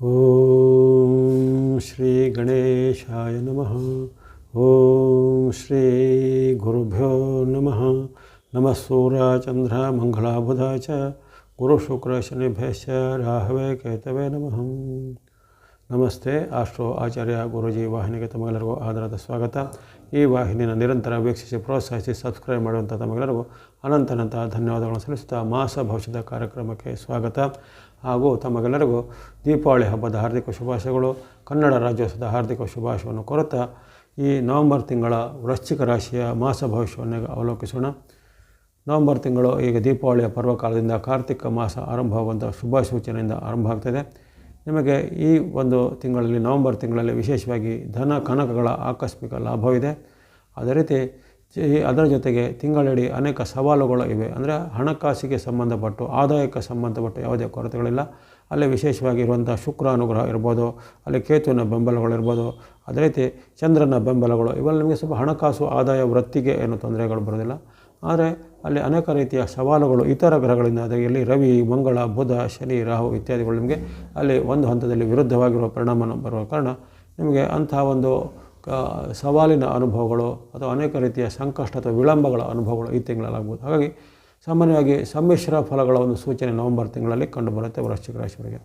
ಓಂ ಶ್ರೀ ಗಣೇಶಾಯ ನಮಃ ಓಂ ಶ್ರೀ ಗುರುಭ್ಯೋ ನಮಃ ನಮಃ ಸೂರ್ಯಚಂದ್ರ ಮಂಗಳಬುಧ ಚ ಗುರು ಶುಕ್ರ ಶನಿಭ್ಯಶ್ಚ ರಾಹವೇ ಕೇತವೇ ನಮಃ ನಮಸ್ತೆ ಆಸ್ಟ್ರೋ ಆಚಾರ್ಯ ಗುರುಜಿ ವಾಹಿನಿಗೆ ತಮಗೆಲ್ಲರಿಗೂ ಆಧಾರದ ಸ್ವಾಗತ ಈ ವಾಹಿನಿನ ನಿರಂತರ ವೀಕ್ಷಿಸಿ ಪ್ರೋತ್ಸಾಹಿಸಿ ಸಬ್ಸ್ಕ್ರೈಬ್ ಮಾಡುವಂಥ ತಮಗೆಲ್ಲರಿಗೂ ಅನಂತನಂತ ಧನ್ಯವಾದಗಳನ್ನು ಸಲ್ಲಿಸುತ್ತಾ ಮಾಸ ಭವಿಷ್ಯದ ಕಾರ್ಯಕ್ರಮಕ್ಕೆ ಸ್ವಾಗತ ಹಾಗೂ ತಮಗೆಲ್ಲರಿಗೂ ದೀಪಾವಳಿ ಹಬ್ಬದ ಹಾರ್ದಿಕ ಶುಭಾಶಯಗಳು. ಕನ್ನಡ ರಾಜ್ಯೋತ್ಸವದ ಹಾರ್ದಿಕ ಶುಭಾಶಯವನ್ನು ಕೋರುತ್ತಾ ಈ ನವೆಂಬರ್ ತಿಂಗಳ ವೃಶ್ಚಿಕ ರಾಶಿಯ ಮಾಸ ಭವಿಷ್ಯವನ್ನು ಅವಲೋಕಿಸೋಣ. ನವೆಂಬರ್ ತಿಂಗಳು ಈಗ ದೀಪಾವಳಿಯ ಪರ್ವಕಾಲದಿಂದ ಕಾರ್ತಿಕ ಮಾಸ ಆರಂಭವಾಗುವಂಥ ಶುಭ ಸೂಚನೆಯಿಂದ ಆರಂಭ ಆಗ್ತದೆ. ನಿಮಗೆ ಈ ಒಂದು ತಿಂಗಳಲ್ಲಿ ನವೆಂಬರ್ ತಿಂಗಳಲ್ಲಿ ವಿಶೇಷವಾಗಿ ಧನ ಕನಕಗಳ ಆಕಸ್ಮಿಕ ಲಾಭವಿದೆ. ಅದೇ ರೀತಿ ಅದರ ಜೊತೆಗೆ ತಿಂಗಳಿಡೀ ಅನೇಕ ಸವಾಲುಗಳು ಇವೆ. ಅಂದರೆ ಹಣಕಾಸಿಗೆ ಸಂಬಂಧಪಟ್ಟು, ಆದಾಯಕ್ಕೆ ಸಂಬಂಧಪಟ್ಟು ಯಾವುದೇ ಕೊರತೆಗಳಿಲ್ಲ. ಅಲ್ಲಿ ವಿಶೇಷವಾಗಿ ಇರುವಂಥ ಶುಕ್ರ ಅನುಗ್ರಹ ಇರ್ಬೋದು, ಅಲ್ಲಿ ಕೇತುವಿನ ಬೆಂಬಲಗಳಿರ್ಬೋದು ಅದೇ ರೀತಿ ಚಂದ್ರನ ಬೆಂಬಲಗಳು, ಇವೆಲ್ಲ ನಿಮಗೆ ಸ್ವಲ್ಪ ಹಣಕಾಸು, ಆದಾಯ, ವೃತ್ತಿಗೆ ಏನು ತೊಂದರೆಗಳು ಬರೋದಿಲ್ಲ ಆದರೆ ಅಲ್ಲಿ ಅನೇಕ ರೀತಿಯ ಸವಾಲುಗಳು, ಇತರ ಗ್ರಹಗಳಿಂದ ಅದರಲ್ಲಿ ರವಿ, ಮಂಗಳ, ಬುಧ, ಶನಿ, ರಾಹು ಇತ್ಯಾದಿಗಳು ನಿಮಗೆ ಅಲ್ಲಿ ಒಂದು ಹಂತದಲ್ಲಿ ವಿರುದ್ಧವಾಗಿರುವ ಪರಿಣಾಮ ಬರುವ ಕಾರಣ ನಿಮಗೆ ಅಂತಹ ಒಂದು ಸವಾಲಿನ ಅನುಭವಗಳು ಅಥವಾ ಅನೇಕ ರೀತಿಯ ಸಂಕಷ್ಟ ಅಥವಾ ವಿಳಂಬಗಳ ಅನುಭವಗಳು ಈ ತಿಂಗಳಲ್ಲಾಗ್ಬೋದು. ಹಾಗಾಗಿ ಸಾಮಾನ್ಯವಾಗಿ ಸಮ್ಮಿಶ್ರ ಫಲಗಳ ಒಂದು ಸೂಚನೆ ನವೆಂಬರ್ ತಿಂಗಳಲ್ಲಿ ಕಂಡುಬರುತ್ತೆ ವೃಶ್ಚಿಕ ರಾಶಿಯವರಿಗೆ.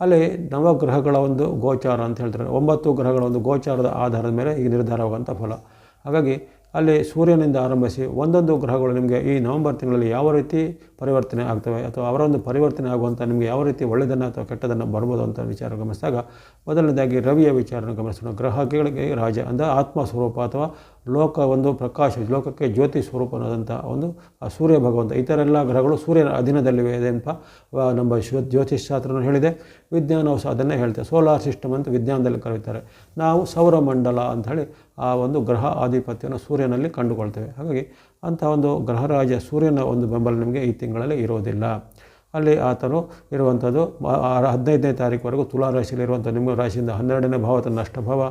ಅಲ್ಲಿ ನವಗ್ರಹಗಳ ಒಂದು ಗೋಚಾರ ಅಂತ ಹೇಳ್ತಾರೆ. ಒಂಬತ್ತು ಗ್ರಹಗಳ ಒಂದು ಗೋಚಾರದ ಆಧಾರದ ಮೇಲೆ ಈ ನಿರ್ಧಾರವಾಗುವಂಥ ಫಲ. ಹಾಗಾಗಿ ಅಲ್ಲಿ ಸೂರ್ಯನಿಂದ ಆರಂಭಿಸಿ ಒಂದೊಂದು ಗ್ರಹಗಳು ನಿಮಗೆ ಈ ನವೆಂಬರ್ ತಿಂಗಳಲ್ಲಿ ಯಾವ ರೀತಿ ಪರಿವರ್ತನೆ ಆಗ್ತವೆ ಅಥವಾ ಅವರೊಂದು ಪರಿವರ್ತನೆ ಆಗುವಂಥ ನಿಮಗೆ ಯಾವ ರೀತಿ ಒಳ್ಳೆಯದನ್ನು ಅಥವಾ ಕೆಟ್ಟದನ್ನು ಬರ್ಬೋದು ಅಂತ ವಿಚಾರ ಗಮನಿಸಿದಾಗ ಮೊದಲನೇದಾಗಿ ರವಿಯ ವಿಚಾರನ ಗಮನಿಸೋಣ. ಗ್ರಹಗಳಿಗೆ ರಾಜ ಅಂದರೆ ಆತ್ಮ ಸ್ವರೂಪ ಅಥವಾ ಲೋಕ ಒಂದು ಪ್ರಕಾಶ, ಲೋಕಕ್ಕೆ ಜ್ಯೋತಿ ಅನ್ನೋದಂಥ ಒಂದು ಸೂರ್ಯ ಭಗವಂತ. ಇತರೆಲ್ಲ ಗ್ರಹಗಳು ಸೂರ್ಯನ ಅಧೀನದಲ್ಲಿವೆ ಅಂತ ನಮ್ಮ ಶ್ವ ಜ್ಯೋತಿಷಾಸ್ತ್ರನ ಹೇಳಿದೆ. ವಿಜ್ಞಾನವು ಅದನ್ನೇ ಹೇಳ್ತೇವೆ ಸೋಲಾರ್ ಸಿಸ್ಟಮ್ ಅಂತ ವಿಜ್ಞಾನದಲ್ಲಿ ಕರೀತಾರೆ. ನಾವು ಸೌರಮಂಡಲ ಅಂಥೇಳಿ ಆ ಒಂದು ಗ್ರಹ ಆಧಿಪತ್ಯವನ್ನು ಸೂರ್ಯನಲ್ಲಿ ಕಂಡುಕೊಳ್ತೇವೆ. ಹಾಗಾಗಿ ಅಂಥ ಒಂದು ಗ್ರಹರಾಜ ಸೂರ್ಯನ ಒಂದು ಬೆಂಬಲ ನಿಮಗೆ ಈ ತಿಂಗಳಲ್ಲಿ ಇರೋದಿಲ್ಲ. ಅಲ್ಲಿ ಆತನು ಇರುವಂಥದ್ದು ಹದಿನೈದನೇ ತಾರೀಕುವರೆಗೂ ತುಲಾ ರಾಶಿಯಲ್ಲಿರುವಂಥ ನಿಮ್ಮ ರಾಶಿಯಿಂದ ಹನ್ನೆರಡನೇ ಭಾವ ತನ್ನ ಅಷ್ಟಭಾವ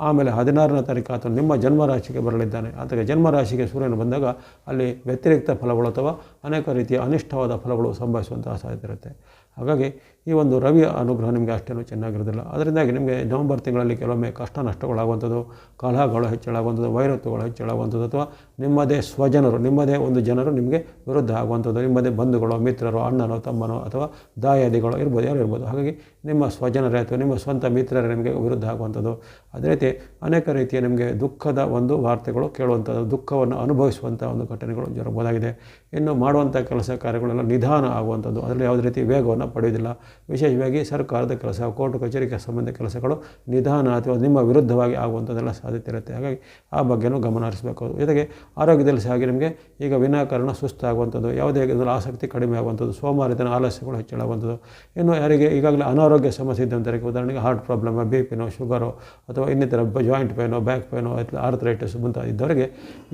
ಆಮೇಲೆ ಹದಿನಾರನೇ ತಾರೀಕು ಆತನು ನಿಮ್ಮ ಜನ್ಮ ರಾಶಿಗೆ ಬರಲಿದ್ದಾನೆ. ಆತಗೆ ಜನ್ಮ ರಾಶಿಗೆ ಸೂರ್ಯನು ಬಂದಾಗ ಅಲ್ಲಿ ವ್ಯತಿರಿಕ್ತ ಫಲಗಳು ಅಥವಾ ಅನೇಕ ರೀತಿಯ ಅನಿಷ್ಟವಾದ ಫಲಗಳು ಸಂಭವಿಸುವಂತಹ ಸಾಧ್ಯತೆ ಇರುತ್ತೆ. ಹಾಗಾಗಿ ಈ ಒಂದು ರವಿಯ ಅನುಗ್ರಹ ನಿಮಗೆ ಅಷ್ಟೇನು ಚೆನ್ನಾಗಿರೋದಿಲ್ಲ. ಅದರಿಂದಾಗಿ ನಿಮಗೆ ನವಂಬರ್ ತಿಂಗಳಲ್ಲಿ ಕೆಲವೊಮ್ಮೆ ಕಷ್ಟ ನಷ್ಟಗಳಾಗುವಂಥದ್ದು, ಕಲಹಗಳು ಹೆಚ್ಚಳಾಗುವಂಥದ್ದು, ವೈರತ್ವಗಳು ಹೆಚ್ಚಳಾಗುವಂಥದ್ದು ಅಥವಾ ನಿಮ್ಮದೇ ಸ್ವಜನರು, ನಿಮ್ಮದೇ ಒಂದು ಜನರು ನಿಮಗೆ ವಿರುದ್ಧ ಆಗುವಂಥದ್ದು, ನಿಮ್ಮದೇ ಬಂಧುಗಳು, ಮಿತ್ರರು, ಅಣ್ಣನೋ, ತಮ್ಮನೋ ಅಥವಾ ದಾಯಾದಿಗಳು ಇರ್ಬೋದು, ಯಾರು ಇರ್ಬೋದು. ಹಾಗಾಗಿ ನಿಮ್ಮ ಸ್ವಜನರೇ ಅಥವಾ ನಿಮ್ಮ ಸ್ವಂತ ಮಿತ್ರರೇ ನಿಮಗೆ ವಿರುದ್ಧ ಆಗುವಂಥದ್ದು. ಅದೇ ರೀತಿ ಅನೇಕ ರೀತಿಯ ನಿಮಗೆ ದುಃಖದ ಒಂದು ವಾರ್ತೆಗಳು ಕೇಳುವಂಥದ್ದು, ದುಃಖವನ್ನು ಅನುಭವಿಸುವಂಥ ಒಂದು ಘಟನೆಗಳು ಜರುಗಬಹುದಾಗಿದೆ. ಇನ್ನು ಮಾಡುವಂಥ ಕೆಲಸ ಕಾರ್ಯಗಳೆಲ್ಲ ನಿಧಾನ ಆಗುವಂಥದ್ದು. ಅದರಲ್ಲಿ ಯಾವುದೇ ರೀತಿ ವೇಗವನ್ನು ಪಡೆಯೋದಿಲ್ಲ ವಿಶೇಷವಾಗಿ ಸರ್ಕಾರದ ಕೆಲಸ, ಕೋರ್ಟ್, ಕಚೇರಿಗೆ ಸಂಬಂಧ ಕೆಲಸಗಳು ನಿಧಾನ ಅಥವಾ ನಿಮ್ಮ ವಿರುದ್ಧವಾಗಿ ಆಗುವಂಥದ್ದೆಲ್ಲ ಸಾಧ್ಯತೆ ಇರುತ್ತೆ. ಹಾಗಾಗಿ ಆ ಬಗ್ಗೆನೂ ಗಮನ ಹರಿಸಬೇಕು. ಜೊತೆಗೆ ಆರೋಗ್ಯದಲ್ಲಿ ಸಹ ಆಗಿ ನಿಮಗೆ ಈಗ ವಿನಾಕಾರಣ ಸುಸ್ತಾಗುವಂಥದ್ದು, ಯಾವುದೇ ಆಸಕ್ತಿ ಕಡಿಮೆ ಆಗುವಂಥದ್ದು ಸೋಮಾರಿತನ ಆಲಸ್ಯಗಳು ಹೆಚ್ಚಳಾಗುವಂಥದ್ದು. ಇನ್ನು ಯಾರಿಗೆ ಈಗಾಗಲೇ ಅನಾರೋಗ್ಯ ಸಮಸ್ಯೆ ಇದ್ದಂಥವರಿಗೆ ಉದಾಹರಣೆಗೆ ಹಾರ್ಟ್ ಪ್ರಾಬ್ಲಮ್ ಬಿ ಪಿನೋ ಶುಗರು ಅಥವಾ ಇನ್ನಿತರ ಜಾಯಿಂಟ್ ಪೇನೋ ಬ್ಯಾಕ್ ಪೇನೋ ಅಥವಾ ಆರ್ಥರೈಟಿಸ್ ಮುಂತಾದ ಇದ್ದವರಿಗೆ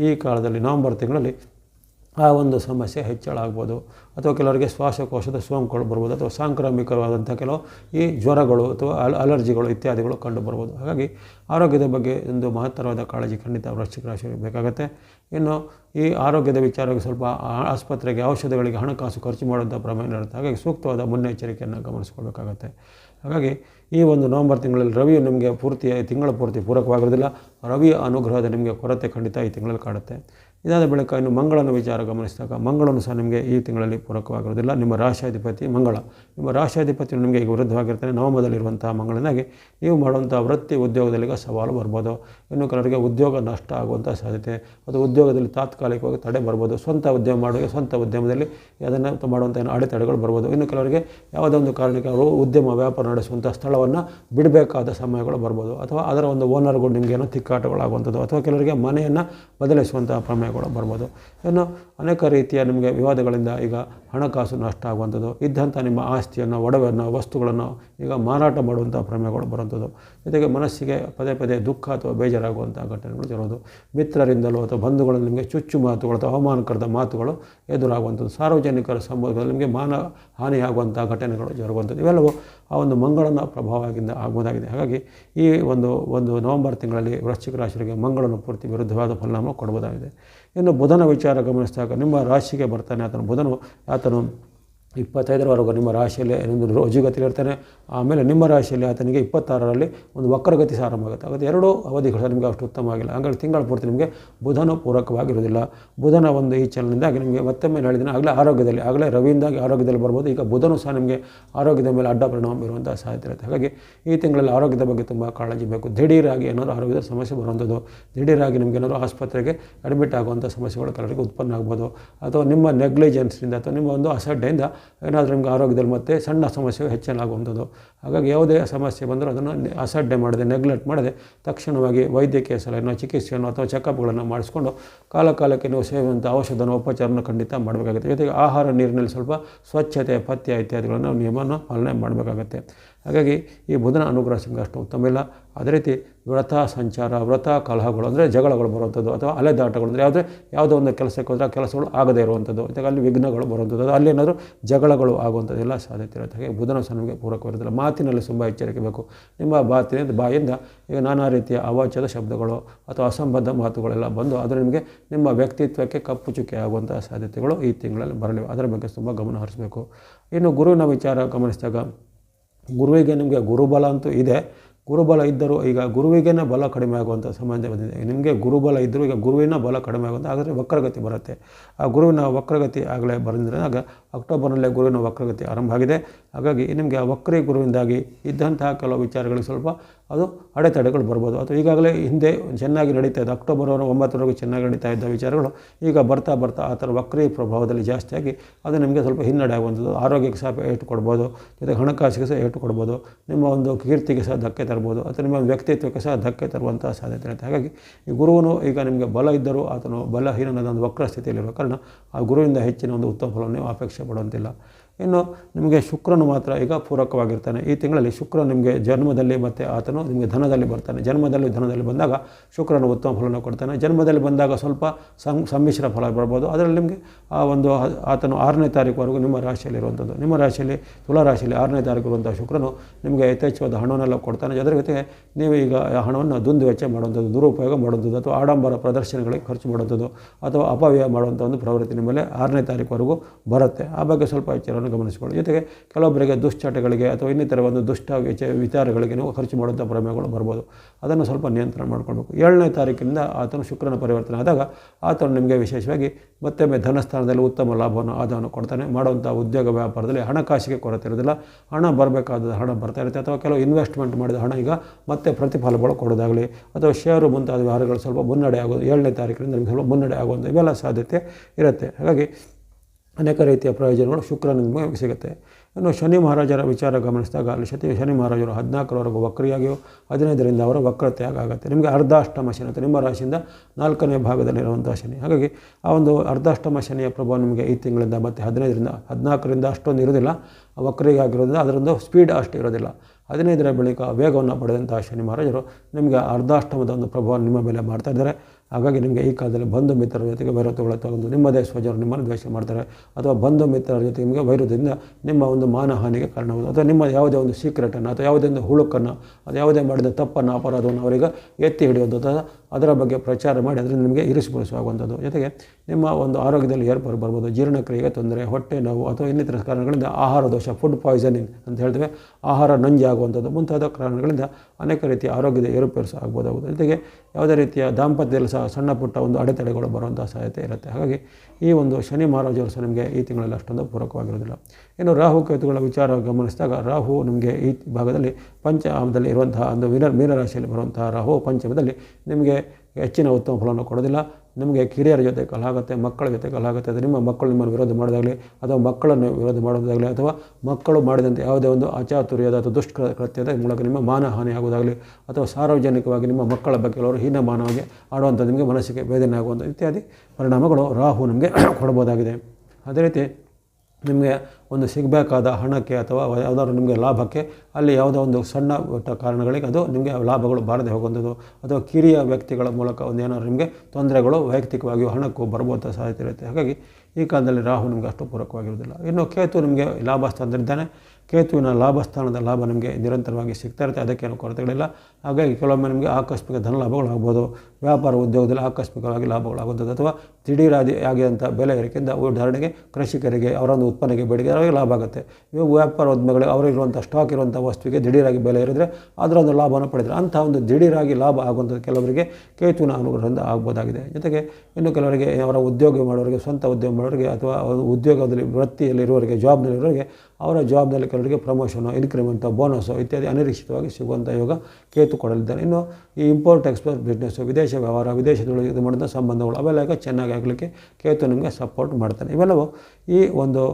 ಈ ಕಾಲದಲ್ಲಿ ನವಂಬರ್ ತಿಂಗಳಲ್ಲಿ ಆ ಒಂದು ಸಮಸ್ಯೆ ಹೆಚ್ಚಳ ಆಗ್ಬೋದು. ಅಥವಾ ಕೆಲವರಿಗೆ ಶ್ವಾಸಕೋಶದ ಸೋಂಕುಗಳು ಬರ್ಬೋದು, ಅಥವಾ ಸಾಂಕ್ರಾಮಿಕವಾದಂಥ ಕೆಲವು ಈ ಜ್ವರಗಳು ಅಥವಾ ಅಲ್, ಅಲರ್ಜಿಗಳು ಇತ್ಯಾದಿಗಳು ಕಂಡು ಬರ್ಬೋದು. ಹಾಗಾಗಿ ಆರೋಗ್ಯದ ಬಗ್ಗೆ ಒಂದು ಮಹತ್ತರವಾದ ಕಾಳಜಿ ಖಂಡಿತ ವೃಶ್ಚಿಕ ರಾಶಿ ಬೇಕಾಗುತ್ತೆ. ಇನ್ನು ಈ ಆರೋಗ್ಯದ ವಿಚಾರವಾಗಿ ಸ್ವಲ್ಪ ಆಸ್ಪತ್ರೆಗೆ ಔಷಧಗಳಿಗೆ ಹಣಕಾಸು ಖರ್ಚು ಮಾಡುವಂಥ ಪ್ರಮಾಣ ಇರುತ್ತೆ. ಹಾಗಾಗಿ ಸೂಕ್ತವಾದ ಮುನ್ನೆಚ್ಚರಿಕೆಯನ್ನು ಗಮನಿಸ್ಕೊಳ್ಬೇಕಾಗತ್ತೆ. ಹಾಗಾಗಿ ಈ ಒಂದು ನವಂಬರ್ ತಿಂಗಳಲ್ಲಿ ರವಿಯು ನಿಮಗೆ ಪೂರ್ತಿ, ತಿಂಗಳ ಪೂರ್ತಿ ಪೂರಕವಾಗಿರೋದಿಲ್ಲ. ರವಿಯ ಅನುಗ್ರಹದ ನಿಮಗೆ ಕೊರತೆ ಖಂಡಿತ ಈ ತಿಂಗಳಲ್ಲಿ ಕಾಡುತ್ತೆ. ಇದಾದ ಬಳಿಕ ಇನ್ನು ಮಂಗಳನ ವಿಚಾರ ಗಮನಿಸಿದಾಗ ಮಂಗಳನು ಸಹ ನಿಮಗೆ ಈ ತಿಂಗಳಲ್ಲಿ ಪೂರಕವಾಗಿರೋದಿಲ್ಲ ನಿಮ್ಮ ರಾಶಾಧಿಪತಿ ಮಂಗಳ. ನಿಮ್ಮ ರಾಶಾಧಿಪತಿ ನಿಮಗೆ ಈಗ ವಿರುದ್ಧವಾಗಿರ್ತಾನೆ. ನವಮದಲ್ಲಿರುವಂತಹ ಮಂಗಳನಾಗಿ ನೀವು ಮಾಡುವಂಥ ವೃತ್ತಿ ಉದ್ಯೋಗದಲ್ಲಿ ಸವಾಲು ಬರ್ಬೋದು. ಇನ್ನು ಕೆಲವರಿಗೆ ಉದ್ಯೋಗ ನಷ್ಟ ಆಗುವಂಥ ಸಾಧ್ಯತೆ ಅದು ಉದ್ಯೋಗದಲ್ಲಿ ತಾತ್ಕಾಲಿಕವಾಗಿ ತಡೆ ಬರ್ಬೋದು, ಸ್ವಂತ ಉದ್ಯಮ ಮಾಡುವ, ಸ್ವಂತ ಉದ್ಯಮದಲ್ಲಿ ಅದನ್ನು ಮಾಡುವಂಥ ಏನು ಅಡೆತಡೆಗಳು ಬರ್ಬೋದು. ಇನ್ನು ಕೆಲವರಿಗೆ ಯಾವುದೇ ಒಂದು ಕಾರಣಕ್ಕೆ ಅವರು ಉದ್ಯಮ ವ್ಯಾಪಾರ ನಡೆಸುವಂಥ ಸ್ಥಳವನ್ನು ಬಿಡಬೇಕಾದ ಸಮಯಗಳು ಬರ್ಬೋದು. ಅಥವಾ ಅದರ ಒಂದು ಓನರ್ಗಳು ನಿಮಗೆ ಏನೋ ತಿಕ್ಕಾಟಗಳಾಗುವಂಥದ್ದು, ಅಥವಾ ಕೆಲವರಿಗೆ ಮನೆಯನ್ನು ಬದಲಿಸುವಂಥ ಪ್ರಮೇಯಗಳು ಬರ್ಬೋದು. ಇನ್ನು ಅನೇಕ ರೀತಿಯ ನಿಮಗೆ ವಿವಾದಗಳಿಂದ ಈಗ ಹಣಕಾಸು ನಷ್ಟ ಆಗುವಂಥದ್ದು, ಇದ್ದಂಥ ನಿಮ್ಮ ಆಸ್ತಿಯನ್ನು, ಒಡವೆಯನ್ನು, ವಸ್ತುಗಳನ್ನು ಈಗ ಮಾರಾಟ ಮಾಡುವಂಥ ಪ್ರಮೇಯಗಳು ಬರುವಂಥದ್ದು. ಜೊತೆಗೆ ಮನಸ್ಸಿಗೆ ಪದೇ ಪದೇ ದುಃಖ ಅಥವಾ ಬೇಜಾರಾಗುವಂಥ ಘಟನೆಗಳು ಇರೋದು. ಮಿತ್ರರಿಂದಲೋ ಅಥವಾ ಬಂಧುಗಳಲ್ಲಿ ನಿಮಗೆ ಚುಚ್ಚು ಮಾತುಗಳು ಅಥವಾ ಅವಮಾನಕರದ ಮಾತುಗಳು ಎದುರಾಗುವಂಥದ್ದು. ಸಾರ್ವಜನಿಕರ ಸಂಬಂಧದಲ್ಲಿ ನಿಮಗೆ ಮಾನ ಹಾನಿಯಾಗುವಂಥ ಘಟನೆಗಳು ಜರುಗುವಂಥದ್ದು. ಇವೆಲ್ಲವೂ ಆ ಒಂದು ಮಂಗಳನ ಪ್ರಭಾವದಿಂದ ಆಗುವುದಾಗಿದೆ. ಹಾಗಾಗಿ ಈ ಒಂದು ಒಂದು ನವೆಂಬರ್ ತಿಂಗಳಲ್ಲಿ ವೃಶ್ಚಿಕ ರಾಶಿಗಳಿಗೆ ಮಂಗಳನ ಪೂರ್ತಿ ವಿರುದ್ಧವಾದ ಪರಿಣಾಮ ಕೊಡಬಹುದಾಗಿದೆ. ಇನ್ನು ಬುಧನ ವಿಚಾರ ಗಮನಿಸಿದಾಗ ನಿಮ್ಮ ರಾಶಿಗೆ ಬರ್ತಾನೆ ಆತನು. ಬುಧನು ಆತನು ಇಪ್ಪತ್ತೈದರವರೆಗೂ ನಿಮ್ಮ ರಾಶಿಯಲ್ಲಿ ಒಂದು ರೋಜುಗತಿಯಲ್ಲಿ ಇರ್ತಾನೆ, ಆಮೇಲೆ ನಿಮ್ಮ ರಾಶಿಯಲ್ಲಿ ಆತನಿಗೆ ಇಪ್ಪತ್ತಾರರಲ್ಲಿ ಒಂದು ವಕ್ರಗತಿ ಆರಂಭ ಆಗುತ್ತೆ ಅದು ಎರಡೂ ಅವಧಿಗಳು ನಿಮಗೆ ಅಷ್ಟು ಉತ್ತಮವಾಗಿಲ್ಲ. ಹಾಗಾಗಿ ತಿಂಗಳ ಪೂರ್ತಿ ನಿಮಗೆ ಬುಧನು ಪೂರಕವಾಗಿರುವುದಿಲ್ಲ ಬುಧನ ಒಂದು ಈ ಚಲನದಿಂದಾಗಿ ನಿಮಗೆ ಮತ್ತೊಮ್ಮೆ ಹೇಳಿದ್ದೀನಿ ಆಗಲೇ ಆರೋಗ್ಯದಲ್ಲಿ, ಆಗಲೇ ರವಿಯಿಂದಾಗಿ ಆರೋಗ್ಯದಲ್ಲಿ ಬರ್ಬೋದು. ಈಗ ಬುಧನು ಸಹ ನಿಮಗೆ ಆರೋಗ್ಯದ ಮೇಲೆ ಅಡ್ಡ ಪರಿಣಾಮ ಬೀರುವಂಥ ಸಾಧ್ಯತೆ ಇರುತ್ತೆ. ಹಾಗಾಗಿ ಈ ತಿಂಗಳಲ್ಲಿ ಆರೋಗ್ಯದ ಬಗ್ಗೆ ತುಂಬ ಕಾಳಜಿ ಬೇಕು. ದಿಢೀರಾಗಿ ಏನಾದರೂ ಆರೋಗ್ಯದ ಸಮಸ್ಯೆ ಬರುವಂಥದ್ದು, ದಿಢೀರಾಗಿ ನಿಮಗೆ ಏನಾದರೂ ಆಸ್ಪತ್ರೆಗೆ ಅಡ್ಮಿಟ್ ಆಗುವಂಥ ಸಮಸ್ಯೆಗಳು ಕೆಲವರಿಗೆ ಉತ್ಪನ್ನ ಆಗ್ಬೋದು. ಅಥವಾ ನಿಮ್ಮ ನೆಗ್ಲಿಜೆನ್ಸ್ನಿಂದ ಅಥವಾ ನಿಮ್ಮ ಒಂದು ಅಸಡ್ಡೆಯಿಂದ ಏನಾದರೂ ನಿಮ್ಗೆ ಆರೋಗ್ಯದಲ್ಲಿ ಮತ್ತೆ ಸಣ್ಣ ಸಮಸ್ಯೆ ಹೆಚ್ಚಾಗುವಂಥದ್ದು ಹಾಗಾಗಿ ಯಾವುದೇ ಸಮಸ್ಯೆ ಬಂದರೂ ಅದನ್ನು ಅಸಡ್ಡೆ ಮಾಡದೆ ನೆಗ್ಲೆಕ್ಟ್ ಮಾಡದೆ ತಕ್ಷಣವಾಗಿ ವೈದ್ಯಕೀಯ ಸಲಹೆಯನ್ನು, ಚಿಕಿತ್ಸೆಯನ್ನು ಅಥವಾ ಚೆಕಪ್ಗಳನ್ನು ಮಾಡಿಸ್ಕೊಂಡು ಕಾಲಕಾಲಕ್ಕೆ ನೀವು ಸೇವಿಸುವಂಥ ಔಷಧನ, ಉಪಚಾರನ ಖಂಡಿತ ಮಾಡಬೇಕಾಗುತ್ತೆ. ಜೊತೆಗೆ ಆಹಾರ ನೀರಿನಲ್ಲಿ ಸ್ವಲ್ಪ ಸ್ವಚ್ಛತೆ, ಪಥ್ಯ ಇತ್ಯಾದಿಗಳನ್ನು ನಿಯಮವನ್ನು ಪಾಲನೆ ಮಾಡಬೇಕಾಗುತ್ತೆ. ಹಾಗಾಗಿ ಈ ಬುಧನ ಅನುಗ್ರಹ ಸಿಂಗ ಅಷ್ಟು ಉತ್ತಮ ಇಲ್ಲ. ಅದೇ ರೀತಿ ವ್ರತ ಸಂಚಾರ, ವ್ರತ ಕಲಹಗಳು ಅಂದರೆ ಜಗಳಗಳು ಬರುವಂಥದ್ದು ಅಥವಾ ಅಲೆದಾಟಗಳು ಅಂದರೆ ಯಾವುದೇ, ಯಾವುದೋ ಒಂದು ಕೆಲಸಕ್ಕೆ ಹೋದರೆ ಆ ಕೆಲಸಗಳು ಆಗದೇ ಇರುವಂಥದ್ದು. ಜೊತೆಗೆ ಅಲ್ಲಿ ವಿಘ್ನಗಳು ಬರುವಂಥದ್ದು. ಅಲ್ಲಿ ಏನಾದರೂ ಜಗಳಗಳು ಆಗುವಂಥದ್ದು ಎಲ್ಲ ಸಾಧ್ಯತೆ ಇರುತ್ತೆ. ಹಾಗೆ ಬುಧನ ಸಹ ನಮಗೆ ಪೂರಕವಿರೋದಿಲ್ಲ ಮಾತಿನಲ್ಲಿ ತುಂಬ ಎಚ್ಚರಿಕೆ ಬೇಕು ನಿಮ್ಮ ಬಾತಿನಿಂದ ಬಾಯಿಂದ ಈಗ ನಾನಾ ರೀತಿಯ ಅವಾಚ್ಯದ ಶಬ್ದಗಳು ಅಥವಾ ಅಸಂಬದ್ಧ ಮಾತುಗಳೆಲ್ಲ ಬಂದು ಅದು ನಿಮಗೆ ನಿಮ್ಮ ವ್ಯಕ್ತಿತ್ವಕ್ಕೆ ಕಪ್ಪು ಚುಕ್ಕೆ ಆಗುವಂಥ ಸಾಧ್ಯತೆಗಳು ಈ ತಿಂಗಳಲ್ಲಿ ಬರಲಿವೆ. ಅದರ ಬಗ್ಗೆ ತುಂಬ ಗಮನ ಹರಿಸಬೇಕು. ಇನ್ನು ಗುರುವಿನ ವಿಚಾರ ಗಮನಿಸಿದಾಗ ಗುರುವಿಗೆ ನಿಮಗೆ ಗುರುಬಲ ಅಂತೂ ಇದೆ. ಗುರುಬಲ ಇದ್ದರೂ ಈಗ ಗುರುವಿಗೇನೆ ಬಲ ಕಡಿಮೆ ಆಗುವಂಥ ಸಂಬಂಧ ಬಂದಿದೆ. ನಿಮಗೆ ಗುರುಬಲ ಇದ್ದರೂ ಈಗ ಗುರುವಿನ ಬಲ ಕಡಿಮೆ ಆಗುವಂಥ ಹಾಗಾದರೆ ವಕ್ರಗತಿ ಬರುತ್ತೆ. ಆ ಗುರುವಿನ ವಕ್ರಗತಿ ಆಗಲೇ ಬಂದರೆ ಆಗ ಅಕ್ಟೋಬರ್ನಲ್ಲೇ ಗುರುವಿನ ವಕ್ರಗತಿ ಆರಂಭ ಆಗಿದೆ. ಹಾಗಾಗಿ ನಿಮಗೆ ಆ ವಕ್ರಿ ಗುರುವಿಂದಾಗಿ ಇದ್ದಂತಹ ಕೆಲವು ವಿಚಾರಗಳಿಗೆ ಸ್ವಲ್ಪ ಅದು ಅಡೆತಡೆಗಳು ಬರ್ಬೋದು. ಅಥವಾ ಈಗಾಗಲೇ ಹಿಂದೆ ಚೆನ್ನಾಗಿ ನಡೀತಾ ಇದೆ ಅಕ್ಟೋಬರ್ ಒಂಬತ್ತರವರೆಗೂ ಚೆನ್ನಾಗಿ ನಡೀತಾ ಇದ್ದ ವಿಚಾರಗಳು, ಈಗ ಬರ್ತಾ ಬರ್ತಾ ಆ ಥರ ವಕ್ರಿ ಪ್ರಭಾವದಲ್ಲಿ ಜಾಸ್ತಿಯಾಗಿ ಅದು ನಿಮಗೆ ಸ್ವಲ್ಪ ಹಿನ್ನಡೆ ಆಗುವಂಥದ್ದು. ಆರೋಗ್ಯಕ್ಕೆ ಸಹ ಏಟು ಕೊಡ್ಬೋದು ಜೊತೆಗೆ ಹಣಕಾಸಿಗೆ ಸಹ ಏಟು ಕೊಡ್ಬೋದು ನಿಮ್ಮ ಒಂದು ಕೀರ್ತಿಗೆ ಸಹ ಧಕ್ಕೆ ತರ್ಬೋದು, ಅಥವಾ ನಿಮ್ಮ ವ್ಯಕ್ತಿತ್ವಕ್ಕೆ ಸಹ ಧಕ್ಕೆ ತರುವಂಥ ಸಾಧ್ಯತೆ ಇರುತ್ತೆ. ಹಾಗಾಗಿ ಈ ಗುರುವನು ಈಗ ನಿಮಗೆ ಬಲ ಇದ್ದರೂ ಆತನು ಬಲಹೀನನಾದ ಒಂದು ವಕ್ರ ಸ್ಥಿತಿಯಲ್ಲಿರುವ ಕಾರಣ ಆ ಗುರುವಿಂದ ಹೆಚ್ಚಿನ ಒಂದು ಉತ್ತಮ ಫಲವನ್ನು ನೀವು ಅಪೇಕ್ಷೆ ಪಡುವಂತಿಲ್ಲ. ಇನ್ನು ನಿಮಗೆ ಶುಕ್ರನು ಮಾತ್ರ ಈಗ ಪೂರಕವಾಗಿರ್ತಾನೆ. ಈ ತಿಂಗಳಲ್ಲಿ ಶುಕ್ರ ನಿಮಗೆ ಜನ್ಮದಲ್ಲಿ ಮತ್ತು ಆತನು ನಿಮಗೆ ಧನದಲ್ಲಿ ಬರ್ತಾನೆ. ಜನ್ಮದಲ್ಲಿ ಧನದಲ್ಲಿ ಬಂದಾಗ ಶುಕ್ರನು ಉತ್ತಮ ಫಲವನ್ನು ಕೊಡ್ತಾನೆ. ಜನ್ಮದಲ್ಲಿ ಬಂದಾಗ ಸ್ವಲ್ಪ ಸಮ್ಮಿಶ್ರ ಫಲ ಬರ್ಬೋದು. ಅದರಲ್ಲಿ ನಿಮಗೆ ಆ ಒಂದು ಆತನು ಆರನೇ ತಾರೀಕುವರೆಗೂ ನಿಮ್ಮ ರಾಶಿಯಲ್ಲಿ ಇರುವಂಥದ್ದು ನಿಮ್ಮ ರಾಶಿಯಲ್ಲಿ, ತುಲಾ ರಾಶಿಯಲ್ಲಿ ಆರನೇ ತಾರೀಕು ಇರುವಂಥ ಶುಕ್ರನು ನಿಮಗೆ ಯಥೇಚ್ಛವಾದ ಹಣವನ್ನೆಲ್ಲ ಕೊಡ್ತಾನೆ. ಅದರ ಜೊತೆಗೆ ನೀವು ಈಗ ಹಣವನ್ನು ದುಂದು ವೆಚ್ಚ ಮಾಡುವಂಥದ್ದು, ದುರುಪಯೋಗ ಮಾಡುವಂಥದ್ದು ಅಥವಾ ಆಡಂಬರ ಪ್ರದರ್ಶನಗಳಿಗೆ ಖರ್ಚು ಮಾಡುವಂಥದ್ದು ಅಥವಾ ಅಪವ್ಯಯ ಮಾಡುವಂಥ ಒಂದು ಪ್ರವೃತ್ತಿ ನಿಮ್ಮಲ್ಲಿ ಆರನೇ ತಾರೀಕುವರೆಗೂ ಬರುತ್ತೆ. ಆ ಬಗ್ಗೆ ಸ್ವಲ್ಪ ಎಚ್ಚರವನ್ನು ಗಮನಿಸಿಕೊಳ್ಳಿ ಜೊತೆಗೆ ಕೆಲವೊಬ್ಬರಿಗೆ ದುಶ್ಚಟಗಳಿಗೆ ಅಥವಾ ಇನ್ನಿತರ ಒಂದು ದುಷ್ಟ ವಿಚ, ವಿಚಾರಗಳಿಗೆ ನೀವು ಖರ್ಚು ಮಾಡುವಂಥ ಪ್ರಮೇಯಗಳು ಬರ್ಬೋದು. ಅದನ್ನು ಸ್ವಲ್ಪ ನಿಯಂತ್ರಣ ಮಾಡ್ಕೊಳ್ಬೇಕು. ಏಳನೇ ತಾರೀಕಿನಿಂದ ಆತನು ಶುಕ್ರನ ಪರಿವರ್ತನೆ ಆದಾಗ ಆತನು ನಿಮಗೆ ವಿಶೇಷವಾಗಿ ಮತ್ತೊಮ್ಮೆ ಧನಸ್ಥಾನದಲ್ಲಿ ಉತ್ತಮ ಲಾಭವನ್ನು, ಆದಾಯವನ್ನು ಕೊಡ್ತಾನೆ. ಮಾಡುವಂಥ ಉದ್ಯೋಗ ವ್ಯಾಪಾರದಲ್ಲಿ ಹಣಕಾಸಿಗೆ ಕೊರತೆ ಇರೋದಿಲ್ಲ ಹಣ ಬರಬೇಕಾದ ಹಣ ಬರ್ತಾ ಇರುತ್ತೆ. ಅಥವಾ ಕೆಲವು ಇನ್ವೆಸ್ಟ್ಮೆಂಟ್ ಮಾಡಿದ ಹಣ ಈಗ ಮತ್ತೆ ಪ್ರತಿಫಲಗಳು ಕೊಡೋದಾಗಲಿ ಅಥವಾ ಷೇರು ಮುಂತಾದ ವ್ಯವಹಾರಗಳು ಸ್ವಲ್ಪ ಮುನ್ನಡೆ ಆಗೋದು ಏಳನೇ ತಾರೀಕಿನಿಂದ ನಿಮಗೆ ಸ್ವಲ್ಪ ಮುನ್ನಡೆ ಆಗುವಂಥ ಇವೆಲ್ಲ ಸಾಧ್ಯತೆ ಇರುತ್ತೆ. ಹಾಗಾಗಿ ಅನೇಕ ರೀತಿಯ ಪ್ರಯೋಜನಗಳು ಶುಕ್ರನಿಂದ ನಿಮಗೆ ಸಿಗುತ್ತೆ. ಇನ್ನು ಶನಿ ಮಹಾರಾಜರ ವಿಚಾರ ಗಮನಿಸಿದಾಗ ಅಲ್ಲಿ ಶತಿ, ಶನಿ ಮಹಾರಾಜರು ಹದಿನಾಲ್ಕರವರೆಗೂ ವಕ್ರಿಯಾಗಿಯೋ ಹದಿನೈದರಿಂದ ಅವರ ವಕ್ರತೆ ಆಗುತ್ತೆ. ನಿಮಗೆ ಅರ್ಧಾಷ್ಟಮ ಶನಿ ಅಂತ, ನಿಮ್ಮ ರಾಶಿಯಿಂದ ನಾಲ್ಕನೇ ಭಾಗದಲ್ಲಿರುವಂಥ ಶನಿ. ಹಾಗಾಗಿ ಆ ಒಂದು ಅರ್ಧಾಷ್ಟಮ ಶನಿಯ ಪ್ರಭಾವ ನಿಮಗೆ ಈ ತಿಂಗಳಿಂದ ಮತ್ತು ಹದಿನೈದರಿಂದ, ಹದಿನಾಲ್ಕರಿಂದ ಅಷ್ಟೊಂದು ಇರೋದಿಲ್ಲ ವಕ್ರಿಗೆ ಆಗಿರೋದ್ರಿಂದ ಅದರಿಂದ ಸ್ಪೀಡ್ ಅಷ್ಟು ಇರೋದಿಲ್ಲ ಹದಿನೈದರ ಬಳಿಕ ವೇಗವನ್ನು ಪಡೆದಂತಹ ಶನಿ ಮಹಾರಾಜರು ನಿಮಗೆ ಅರ್ಧಾಷ್ಟಮದ ಒಂದು ಪ್ರಭಾವ ನಿಮ್ಮ ಮೇಲೆ ಮಾಡ್ತಾ ಇದ್ದಾರೆ. ಹಾಗಾಗಿ ನಿಮಗೆ ಈ ಕಾಲದಲ್ಲಿ ಬಂಧು ಮಿತ್ರರ ಜೊತೆಗೆ ವೈರತ್ವಗಳ ತಗೊಂಡು ನಿಮ್ಮದೇ ಸ್ವಜರು ನಿಮ್ಮನ್ನು ದ್ವೇಷ ಮಾಡ್ತಾರೆ. ಅಥವಾ ಬಂಧು ಮಿತ್ರರ ಜೊತೆಗೆ ನಿಮಗೆ ವೈರದಿಂದ ನಿಮ್ಮ ಒಂದು ಮಾನಹಾನಿಗೆ ಕಾರಣವಾಗುವುದು ಅಥವಾ ನಿಮ್ಮ ಯಾವುದೇ ಒಂದು ಸೀಕ್ರೆಟನ್ನು ಅಥವಾ ಯಾವುದೇ ಒಂದು ಹುಳುಕನ್ನು ಅದು ಯಾವುದೇ ಮಾಡಿದ ತಪ್ಪನ್ನು, ಅಪರಾಧವನ್ನು ಅವರಿಗೆ ಎತ್ತಿ ಹಿಡಿಯುವುದು ಅಥವಾ ಅದರ ಬಗ್ಗೆ ಪ್ರಚಾರ ಮಾಡಿ ಅದರಿಂದ ನಿಮಗೆ ಇರಿಸಿಗೊಳಿಸುವಂಥದ್ದು ಜೊತೆಗೆ ನಿಮ್ಮ ಒಂದು ಆರೋಗ್ಯದಲ್ಲಿ ಏರ್ಪಾಡು ಬರ್ಬೋದು. ಜೀರ್ಣಕ್ರಿಯೆಗೆ ತೊಂದರೆ, ಹೊಟ್ಟೆ ನೋವು ಅಥವಾ ಇನ್ನಿತರ ಕಾರಣಗಳಿಂದ ಆಹಾರ ದೋಷ ಫುಡ್ ಪಾಯ್ಸನಿಂಗ್ ಅಂತ ಹೇಳ್ತೇವೆ. ಆಹಾರ ನಂಜಾಗುವಂಥದ್ದು. ಮುಂತಾದ ಕಾರಣಗಳಿಂದ ಅನೇಕ ರೀತಿಯ ಆರೋಗ್ಯದ ಏರುಪೇರು ಸಹ ಆಗ್ಬೋದಾಗುತ್ತೆ ಜೊತೆಗೆ ಯಾವುದೇ ರೀತಿಯ ದಾಂಪತ್ಯದಲ್ಲಿ ಸಹ ಸಣ್ಣ ಪುಟ್ಟ ಒಂದು ಅಡೆತಡೆಗಳು ಬರುವಂಥ ಸಾಧ್ಯತೆ ಇರುತ್ತೆ. ಹಾಗಾಗಿ ಈ ಒಂದು ಶನಿ, ಮಹಾರಾಜರು ಸಹ ನಿಮಗೆ ಈ ತಿಂಗಳಲ್ಲಿ ಅಷ್ಟೊಂದು ಪೂರಕವಾಗಿರೋದಿಲ್ಲ ಇನ್ನು ರಾಹು ಕೇತುಗಳ ವಿಚಾರ ಗಮನಿಸಿದಾಗ ರಾಹು ನಿಮಗೆ ಈ ಭಾಗದಲ್ಲಿ ಪಂಚಮದಲ್ಲಿ ಇರುವಂತಹ ಒಂದು ಮೀನ ಮೀನರಾಶಿಯಲ್ಲಿ ಬರುವಂತಹ ರಾಹು ಪಂಚಮದಲ್ಲಿ ನಿಮಗೆ ಹೆಚ್ಚಿನ ಉತ್ತಮ ಫಲವನ್ನು ಕೊಡೋದಿಲ್ಲ. ನಿಮಗೆ ಕಿರಿಯರ ಜೊತೆ ಕಲಾಗುತ್ತೆ, ಮಕ್ಕಳ ಜೊತೆ ಕಲಾಗುತ್ತೆ. ಅದು ನಿಮ್ಮ ಮಕ್ಕಳು ನಿಮ್ಮನ್ನು ವಿರೋಧ ಮಾಡೋದಾಗಲಿ, ಅಥವಾ ಮಕ್ಕಳನ್ನು ವಿರೋಧ ಮಾಡೋದಾಗಲಿ, ಅಥವಾ ಮಕ್ಕಳು ಮಾಡಿದಂಥ ಯಾವುದೇ ಒಂದು ಅಚಾತುರ್ಯದ ಅಥವಾ ದುಷ್ಟ ಕೃತ್ಯದ ಮೂಲಕ ನಿಮ್ಮ ಮಾನಹಾನಿ ಆಗೋದಾಗಲಿ, ಅಥವಾ ಸಾರ್ವಜನಿಕವಾಗಿ ನಿಮ್ಮ ಮಕ್ಕಳ ಬಗ್ಗೆ ಕೆಲವರು ಹೀನಮಾನವಾಗಿ ಆಡುವಂಥ ನಿಮಗೆ ಮನಸ್ಸಿಗೆ ವೇದನೆ ಆಗುವಂಥ ಇತ್ಯಾದಿ ಪರಿಣಾಮಗಳು ರಾಹು ನಿಮಗೆ ಕೊಡ್ಬೋದಾಗಿದೆ. ಅದೇ ರೀತಿ ನಿಮಗೆ ಒಂದು ಸಿಗಬೇಕಾದ ಹಣಕ್ಕೆ ಅಥವಾ ಯಾವುದಾದ್ರು ನಿಮಗೆ ಲಾಭಕ್ಕೆ ಅಲ್ಲಿ ಯಾವುದೋ ಒಂದು ಸಣ್ಣ ಕಾರಣಗಳಿಗೆ ಅದು ನಿಮಗೆ ಲಾಭಗಳು ಬಾರದೆ ಹೋಗುವಂಥದ್ದು. ಅಥವಾ ಕಿರಿಯ ವ್ಯಕ್ತಿಗಳ ಮೂಲಕ ಒಂದು ಏನಾದ್ರು ನಿಮಗೆ ತೊಂದರೆಗಳು ವೈಯಕ್ತಿಕವಾಗಿಯೂ ಹಣಕ್ಕೂ ಬರ್ಬೋದು ಸಾಧ್ಯತೆ ಇರುತ್ತೆ. ಹಾಗಾಗಿ ಈ ಕಾಲದಲ್ಲಿ ರಾಹು ನಿಮಗೆ ಅಷ್ಟು ಪೂರಕವಾಗಿರುವುದಿಲ್ಲ. ಇನ್ನು ಕೇತು ನಿಮಗೆ ಲಾಭ ಸ್ಥಾನದಲ್ಲಿದ್ದಾನೆ. ಕೇತುವಿನ ಲಾಭಸ್ಥಾನದ ಲಾಭ ನಿಮಗೆ ನಿರಂತರವಾಗಿ ಸಿಗ್ತಾ ಇರುತ್ತೆ ಅದಕ್ಕೇನು ಕೊರತೆಗಳಿಲ್ಲ. ಹಾಗಾಗಿ ಕೆಲವೊಮ್ಮೆ ನಿಮಗೆ ಆಕಸ್ಮಿಕ ಧನ ಲಾಭಗಳಾಗ್ಬೋದು, ವ್ಯಾಪಾರ ಉದ್ಯೋಗದಲ್ಲಿ ಆಕಸ್ಮಿಕವಾಗಿ ಲಾಭಗಳಾಗುತ್ತದೆ ಅಥವಾ ದಿಢೀರಾದಿ ಆಗಿದಂಥ ಬೆಲೆ ಏರಿಕೆಯಿಂದ ಉದಾಹರಣೆಗೆ ಕೃಷಿಕರಿಗೆ ಅವರೊಂದು ಉತ್ಪನ್ನಕ್ಕೆ ಬೇಡಿಕೆ, ಅವರಿಗೆ ಲಾಭ ಆಗುತ್ತೆ. ಇವಾಗ ವ್ಯಾಪಾರ ಉದ್ಯಮಗಳಿಗೆ ಅವರಿರುವಂಥ ಸ್ಟಾಕ್ ಇರುವಂಥ ವಸ್ತುವಿಗೆ ದಿಢೀರಾಗಿ ಬೆಲೆ ಇರಿದ್ರೆ ಅದರ ಒಂದು ಲಾಭವನ್ನು ಪಡೆದರೆ ಅಂಥ ಒಂದು ದಿಢೀರಾಗಿ ಲಾಭ ಆಗುವಂಥದ್ದು ಕೆಲವರಿಗೆ ಕೇತುವಿನ ಅನುಗ್ರಹದಿಂದ ಆಗ್ಬೋದಾಗಿದೆ. ಜೊತೆಗೆ ಇನ್ನು ಕೆಲವರಿಗೆ ಅವರ ಉದ್ಯೋಗ ಮಾಡೋರಿಗೆ ಸ್ವಂತ ಉದ್ಯೋಗ ಮಾಡೋರಿಗೆ ಅಥವಾ ಉದ್ಯೋಗದಲ್ಲಿ ವೃತ್ತಿಯಲ್ಲಿರುವವರಿಗೆ ಜಾಬ್ನಲ್ಲಿರೋರಿಗೆ ಅವರ ಜವಾಬ್ದಾರಿ ಕೆಲವರಿಗೆ ಪ್ರಮೋಷನು ಇನ್ಕ್ರಿಮೆಂಟು ಬೋನಸ್ಸು ಇತ್ಯಾದಿ ಅನಿರೀಕ್ಷಿತವಾಗಿ ಸಿಗುವಂಥ ಯೋಗ ಕೇತು ಕೊಡಲಿದ್ದಾರೆ. ಇನ್ನು ಈ ಇಂಪೋರ್ಟ್ ಎಕ್ಸ್ಪೋರ್ಟ್ ಬಿಸ್ನೆಸ್ಸು ವಿದೇಶ ವ್ಯವಹಾರ, ವಿದೇಶದೊಳಗೆ ಇದು ಮಾಡಿದಂಥ ಸಂಬಂಧಗಳು, ಅವೆಲ್ಲ ಈಗ ಚೆನ್ನಾಗಿ ಆಗಲಿಕ್ಕೆ ಕೇತು ನಿಮಗೆ ಸಪೋರ್ಟ್ ಮಾಡ್ತಾನೆ. ಇವೆಲ್ಲವೂ ಈ ಒಂದು